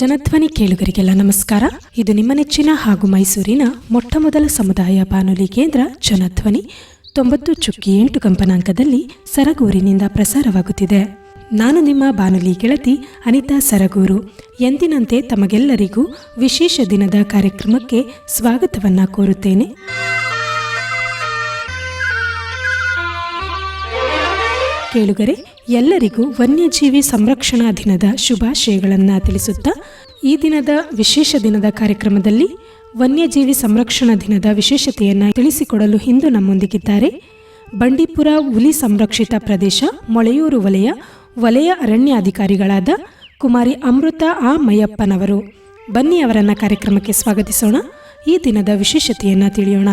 ಜನಧ್ವನಿ ಕೇಳುಗರಿಗೆಲ್ಲ ನಮಸ್ಕಾರ. ಇದು ನಿಮ್ಮ ನೆಚ್ಚಿನ ಹಾಗೂ ಮೈಸೂರಿನ ಮೊಟ್ಟಮೊದಲ ಸಮುದಾಯ ಬಾನುಲಿ ಕೇಂದ್ರ ಜನಧ್ವನಿ. ತೊಂಬತ್ತು ಚುಕ್ಕಿ ಎಂಟು ಕಂಪನಾಂಕದಲ್ಲಿ ಸರಗೂರಿನಿಂದ ಪ್ರಸಾರವಾಗುತ್ತಿದೆ. ನಾನು ನಿಮ್ಮ ಬಾನುಲಿ ಗೆಳತಿ ಅನಿತಾ ಸರಗೂರು. ಎಂದಿನಂತೆ ತಮಗೆಲ್ಲರಿಗೂ ವಿಶೇಷ ದಿನದ ಕಾರ್ಯಕ್ರಮಕ್ಕೆ ಸ್ವಾಗತವನ್ನ ಕೋರುತ್ತೇನೆ. ಕೇಳುಗರೆ ಎಲ್ಲರಿಗೂ ವನ್ಯಜೀವಿ ಸಂರಕ್ಷಣಾ ದಿನದ ಶುಭಾಶಯಗಳನ್ನು ತಿಳಿಸುತ್ತಾ, ಈ ದಿನದ ವಿಶೇಷ ದಿನದ ಕಾರ್ಯಕ್ರಮದಲ್ಲಿ ವನ್ಯಜೀವಿ ಸಂರಕ್ಷಣಾ ದಿನದ ವಿಶೇಷತೆಯನ್ನು ತಿಳಿಸಿಕೊಡಲು ಇಂದು ನಮ್ಮೊಂದಿಗಿದ್ದಾರೆ. ಬಂಡೀಪುರ ಹುಲಿ ಸಂರಕ್ಷಿತ ಪ್ರದೇಶ, ಮೊಳೆಯೂರು ವಲಯ ವಲಯ ಅರಣ್ಯಾಧಿಕಾರಿಗಳಾದ ಕುಮಾರಿ ಅಮೃತ ಆ ಮಯ್ಯಪ್ಪನವರು ಬನ್ನಿ ಅವರನ್ನು ಕಾರ್ಯಕ್ರಮಕ್ಕೆ ಸ್ವಾಗತಿಸೋಣ. ಈ ದಿನದ ವಿಶೇಷತೆಯನ್ನು ತಿಳಿಯೋಣ.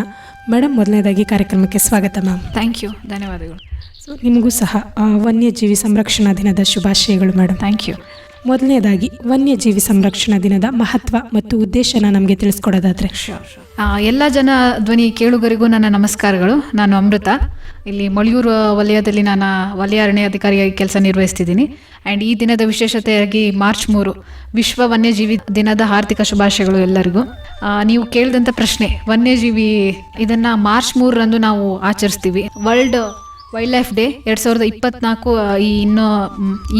ಮೇಡಮ್ ಮೊದಲನೇದಾಗಿ ಕಾರ್ಯಕ್ರಮಕ್ಕೆ ಸ್ವಾಗತ, ಮ್ಯಾಮ್. Thank you. ಧನ್ಯವಾದಗಳು. ನಿಮಗೂ ಸಹ ವನ್ಯಜೀವಿ ಸಂರಕ್ಷಣಾ ದಿನದ ಶುಭಾಶಯಗಳು ಮೇಡಮ್ ಥ್ಯಾಂಕ್ ಯು ಮೊದಲನೇದಾಗಿ ವನ್ಯಜೀವಿ ಸಂರಕ್ಷಣಾ ದಿನದ ಮಹತ್ವ ಮತ್ತು ಉದ್ದೇಶನ ನಮಗೆ ತಿಳಿಸ್ಕೊಡೋದಾದ್ರೆ. ಎಲ್ಲ ಜನ ಧ್ವನಿ ಕೇಳುಗರಿಗೂ ನನ್ನ ನಮಸ್ಕಾರಗಳು. ನಾನು ಅಮೃತ. ಇಲ್ಲಿ ಮೊಳಿಯೂರು ವಲಯದಲ್ಲಿ ನಾನು ವಲಯ ಅರಣ್ಯ ಅಧಿಕಾರಿಯಾಗಿ ಕೆಲಸ ನಿರ್ವಹಿಸ್ತಿದ್ದೀನಿ. ಆ್ಯಂಡ್ ಈ ದಿನದ ವಿಶೇಷತೆಯಾಗಿ ಮಾರ್ಚ್ ಮೂರು ವಿಶ್ವ ವನ್ಯಜೀವಿ ದಿನದ ಆರ್ಥಿಕ ಶುಭಾಶಯಗಳು ಎಲ್ಲರಿಗೂ. ನೀವು ಕೇಳಿದಂಥ ಪ್ರಶ್ನೆ ವನ್ಯಜೀವಿ ಇದನ್ನು ಮಾರ್ಚ್ ಮೂರರಂದು ನಾವು ಆಚರಿಸ್ತೀವಿ. ವರ್ಲ್ಡ್ ವೈಲ್ಡ್ ಲೈಫ್ ಡೇ ಎರಡು ಸಾವಿರದ ಇಪ್ಪತ್ನಾಲ್ಕು ಈ ಇನ್ನು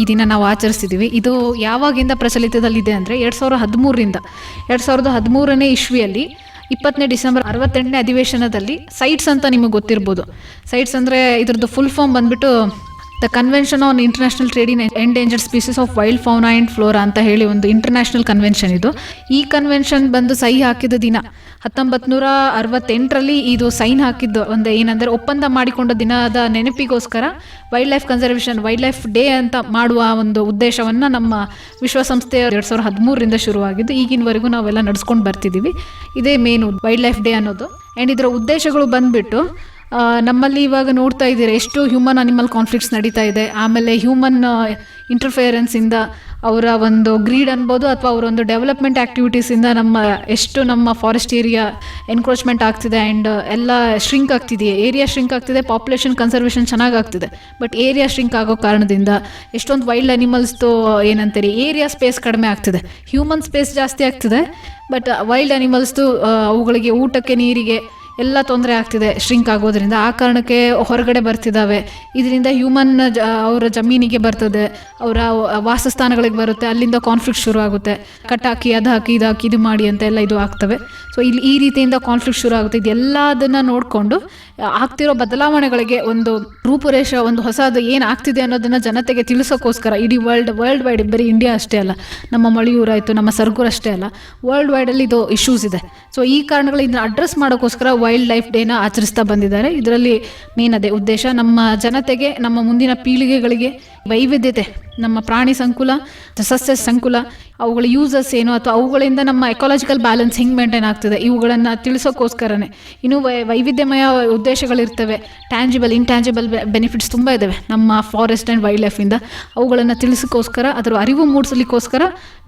ಈ ದಿನ ನಾವು ಆಚರಿಸ್ತಿದ್ದೀವಿ ಇದು ಯಾವಾಗಿಂದ ಪ್ರಚಲಿತದಲ್ಲಿದೆ ಅಂದರೆ ಎರಡು ಸಾವಿರದ ಹದಿಮೂರರಿಂದ. ಎರಡು ಸಾವಿರದ ಹದಿಮೂರನೇ ಇಶ್ವಿಯಲ್ಲಿ ಇಪ್ಪತ್ತನೇ ಡಿಸೆಂಬರ್ ಅರವತ್ತೆಂಟನೇ ಅಧಿವೇಶನದಲ್ಲಿ ಸೈಟ್ಸ್ ಅಂತ ನಿಮಗೆ ಗೊತ್ತಿರ್ಬೋದು. ಸೈಟ್ಸ್ ಅಂದರೆ ಇದ್ರದ್ದು ಫುಲ್ ಫಾರ್ಮ್ ಬಂದ್ಬಿಟ್ಟು the convention on international trade in endangered species of wild fauna and flora ಅಂತ ಹೇಳಿ ಒಂದು ಇಂಟರ್ನ್ಯಾಷನಲ್ ಕನ್ವೆನ್ಷನ್ ಇದು. ಈ ಕನ್ವೆನ್ಷನ್ ಬಂದು ಸಹಿ ಹಾಕಿದ ದಿನ ಹತ್ತೊಂಬತ್ತು ನೂರ ಅರವತ್ತೆಂಟರಲ್ಲಿ ಇದು ಸೈನ್ ಹಾಕಿದ್ದು. ಒಂದು ಏನಂದರೆ ಒಪ್ಪಂದ ಮಾಡಿಕೊಂಡ ದಿನದ ನೆನಪಿಗೋಸ್ಕರ wildlife conservation wildlife day ಅಂತ ಮಾಡುವ ಒಂದು ಉದ್ದೇಶವನ್ನು ನಮ್ಮ ವಿಶ್ವಸಂಸ್ಥೆಯ ಎರಡು ಸಾವಿರದ ಹದಿಮೂರರಿಂದ ಶುರುವಾಗಿದ್ದು, ಈಗಿನವರೆಗೂ ನಾವೆಲ್ಲ ನಡೆಸ್ಕೊಂಡು ಬರ್ತಿದ್ದೀವಿ. ಇದೇ ಮೇನು ವೈಲ್ಡ್ ಲೈಫ್ ಡೇ ಅನ್ನೋದು. ಆ್ಯಂಡ್ ಇದರ ಉದ್ದೇಶಗಳು ಬಂದುಬಿಟ್ಟು ನಮ್ಮಲ್ಲಿ ಇವಾಗ ನೋಡ್ತಾ ಇದ್ದೀರಾ, ಎಷ್ಟು ಹ್ಯೂಮನ್ ಅನಿಮಲ್ ಕಾನ್ಫ್ಲಿಕ್ಟ್ಸ್ ನಡೀತಾ ಇದೆ. ಆಮೇಲೆ ಹ್ಯೂಮನ್ ಇಂಟರ್ಫಿಯರೆನ್ಸಿಂದ ಅವರ ಒಂದು ಗ್ರೀಡ್ ಅನ್ಬೋದು ಅಥವಾ ಅವರ ಒಂದು ಡೆವಲಪ್ಮೆಂಟ್ ಆ್ಯಕ್ಟಿವಿಟೀಸಿಂದ ನಮ್ಮ ಎಷ್ಟು ನಮ್ಮ ಫಾರೆಸ್ಟ್ ಏರಿಯಾ ಎನ್ಕ್ರೋಚ್ಮೆಂಟ್ ಆಗ್ತಿದೆ ಆ್ಯಂಡ್ ಎಲ್ಲ ಶ್ರಿಂಕ್ ಆಗ್ತಿದೆಯೇ? ಏರಿಯಾ ಶ್ರಿಂಕ್ ಆಗ್ತಿದೆ ಪಾಪ್ಯುಲೇಷನ್ ಕನ್ಸರ್ವೇಷನ್ ಚೆನ್ನಾಗಿ ಆಗ್ತಿದೆ. ಬಟ್ ಏರಿಯಾ ಶ್ರಿಂಕ್ ಆಗೋ ಕಾರಣದಿಂದ ಎಷ್ಟೊಂದು ವೈಲ್ಡ್ ಅನಿಮಲ್ಸ್ದು ಏನಂತೀರಿ? ಏರಿಯಾ ಸ್ಪೇಸ್ ಕಡಿಮೆ ಆಗ್ತಿದೆ. ಹ್ಯೂಮನ್ ಸ್ಪೇಸ್ ಜಾಸ್ತಿ ಆಗ್ತಿದೆ. ಬಟ್ ವೈಲ್ಡ್ ಅನಿಮಲ್ಸ್ದು ಅವುಗಳಿಗೆ ಊಟಕ್ಕೆ ನೀರಿಗೆ ಎಲ್ಲ ತೊಂದರೆ ಆಗ್ತಿದೆ ಶ್ರಿಂಕ್ ಆಗೋದ್ರಿಂದ. ಆ ಕಾರಣಕ್ಕೆ ಹೊರಗಡೆ ಬರ್ತಿದ್ದಾವೆ. ಇದರಿಂದ ಹ್ಯೂಮನ್ ಅವರ ಜಮೀನಿಗೆ ಬರ್ತದೆ, ಅವರ ವಾಸಸ್ಥಾನಗಳಿಗೆ ಬರುತ್ತೆ, ಅಲ್ಲಿಂದ ಕಾನ್ಫ್ಲಿಕ್ಟ್ ಶುರು ಆಗುತ್ತೆ. ಕಟ್ಟಾಕಿ, ಅದು ಹಾಕಿ, ಇದು ಹಾಕಿ, ಇದು ಮಾಡಿ ಅಂತ ಎಲ್ಲ ಇದು ಆಗ್ತವೆ. ಸೊ ಇಲ್ಲಿ ಈ ರೀತಿಯಿಂದ ಕಾನ್ಫ್ಲಿಕ್ಟ್ ಶುರು ಆಗುತ್ತೆ. ಇದೆಲ್ಲದನ್ನು ನೋಡಿಕೊಂಡು, ಆಗ್ತಿರೋ ಬದಲಾವಣೆಗಳಿಗೆ ಒಂದು ರೂಪುರೇಷ, ಒಂದು ಹೊಸದು ಏನು ಆಗ್ತಿದೆ ಅನ್ನೋದನ್ನು ಜನತೆಗೆ ತಿಳಿಸೋಕ್ಕೋಸ್ಕರ, ಇಡೀ ವರ್ಲ್ಡ್ ವರ್ಲ್ಡ್ ವೈಡ್ ಬರೀ ಇಂಡಿಯಾ ಅಷ್ಟೇ ಅಲ್ಲ, ನಮ್ಮ ಮಳಿಯೂರು ಆಯಿತು ನಮ್ಮ ಸರ್ಗೂರು ಅಷ್ಟೇ ಅಲ್ಲ ವರ್ಲ್ಡ್ ವೈಡಲ್ಲಿ ಇದು ಇಶ್ಯೂಸ್ ಇದೆ. ಸೊ ಈ ಕಾರಣಗಳು ಇದನ್ನ ಅಡ್ರೆಸ್ ಮಾಡೋಕ್ಕೋಸ್ಕರ ವೈಲ್ಡ್ ಲೈಫ್ ಡೇನ ಆಚರಿಸ್ತಾ ಬಂದಿದ್ದಾರೆ. ಇದರಲ್ಲಿ ಮೇನ್ ಅದೇ ಉದ್ದೇಶ, ನಮ್ಮ ಜನತೆಗೆ, ನಮ್ಮ ಮುಂದಿನ ಪೀಳಿಗೆಗಳಿಗೆ ವೈವಿಧ್ಯತೆ, ನಮ್ಮ ಪ್ರಾಣಿ ಸಂಕುಲ, ಸಸ್ಯ ಸಂಕುಲ, ಅವುಗಳ ಯೂಸಸ್ ಏನು ಅಥವಾ ಅವುಗಳಿಂದ ನಮ್ಮ ಎಕಾಲಜಿಕಲ್ ಬ್ಯಾಲೆನ್ಸ್ ಹೆಂಗೆ ಮೇಂಟೈನ್ ಆಗ್ತದೆ, ಇವುಗಳನ್ನು ತಿಳಿಸೋಕ್ಕೋಸ್ಕರನೇ ಇನ್ನೂ ವೈ, ವೈವಿಧ್ಯಮಯ ಉದ್ದೇಶಗಳಿರ್ತವೆ. ಟ್ಯಾಂಜಿಬಲ್ ಇಂಟ್ಯಾಂಜಿಬಲ್ ಬೆನಿಫಿಟ್ಸ್ ತುಂಬ ಇದ್ದಾವೆ ನಮ್ಮ ಫಾರೆಸ್ಟ್ ಆ್ಯಂಡ್ ವೈಲ್ಡ್ ಲೈಫಿಂದ ಅವುಗಳನ್ನು ತಿಳಿಸೋಕ್ಕೋಸ್ಕರ ಅದರ ಅರಿವು ಮೂಡಿಸಲಿಕ್ಕೋಸ್ಕರ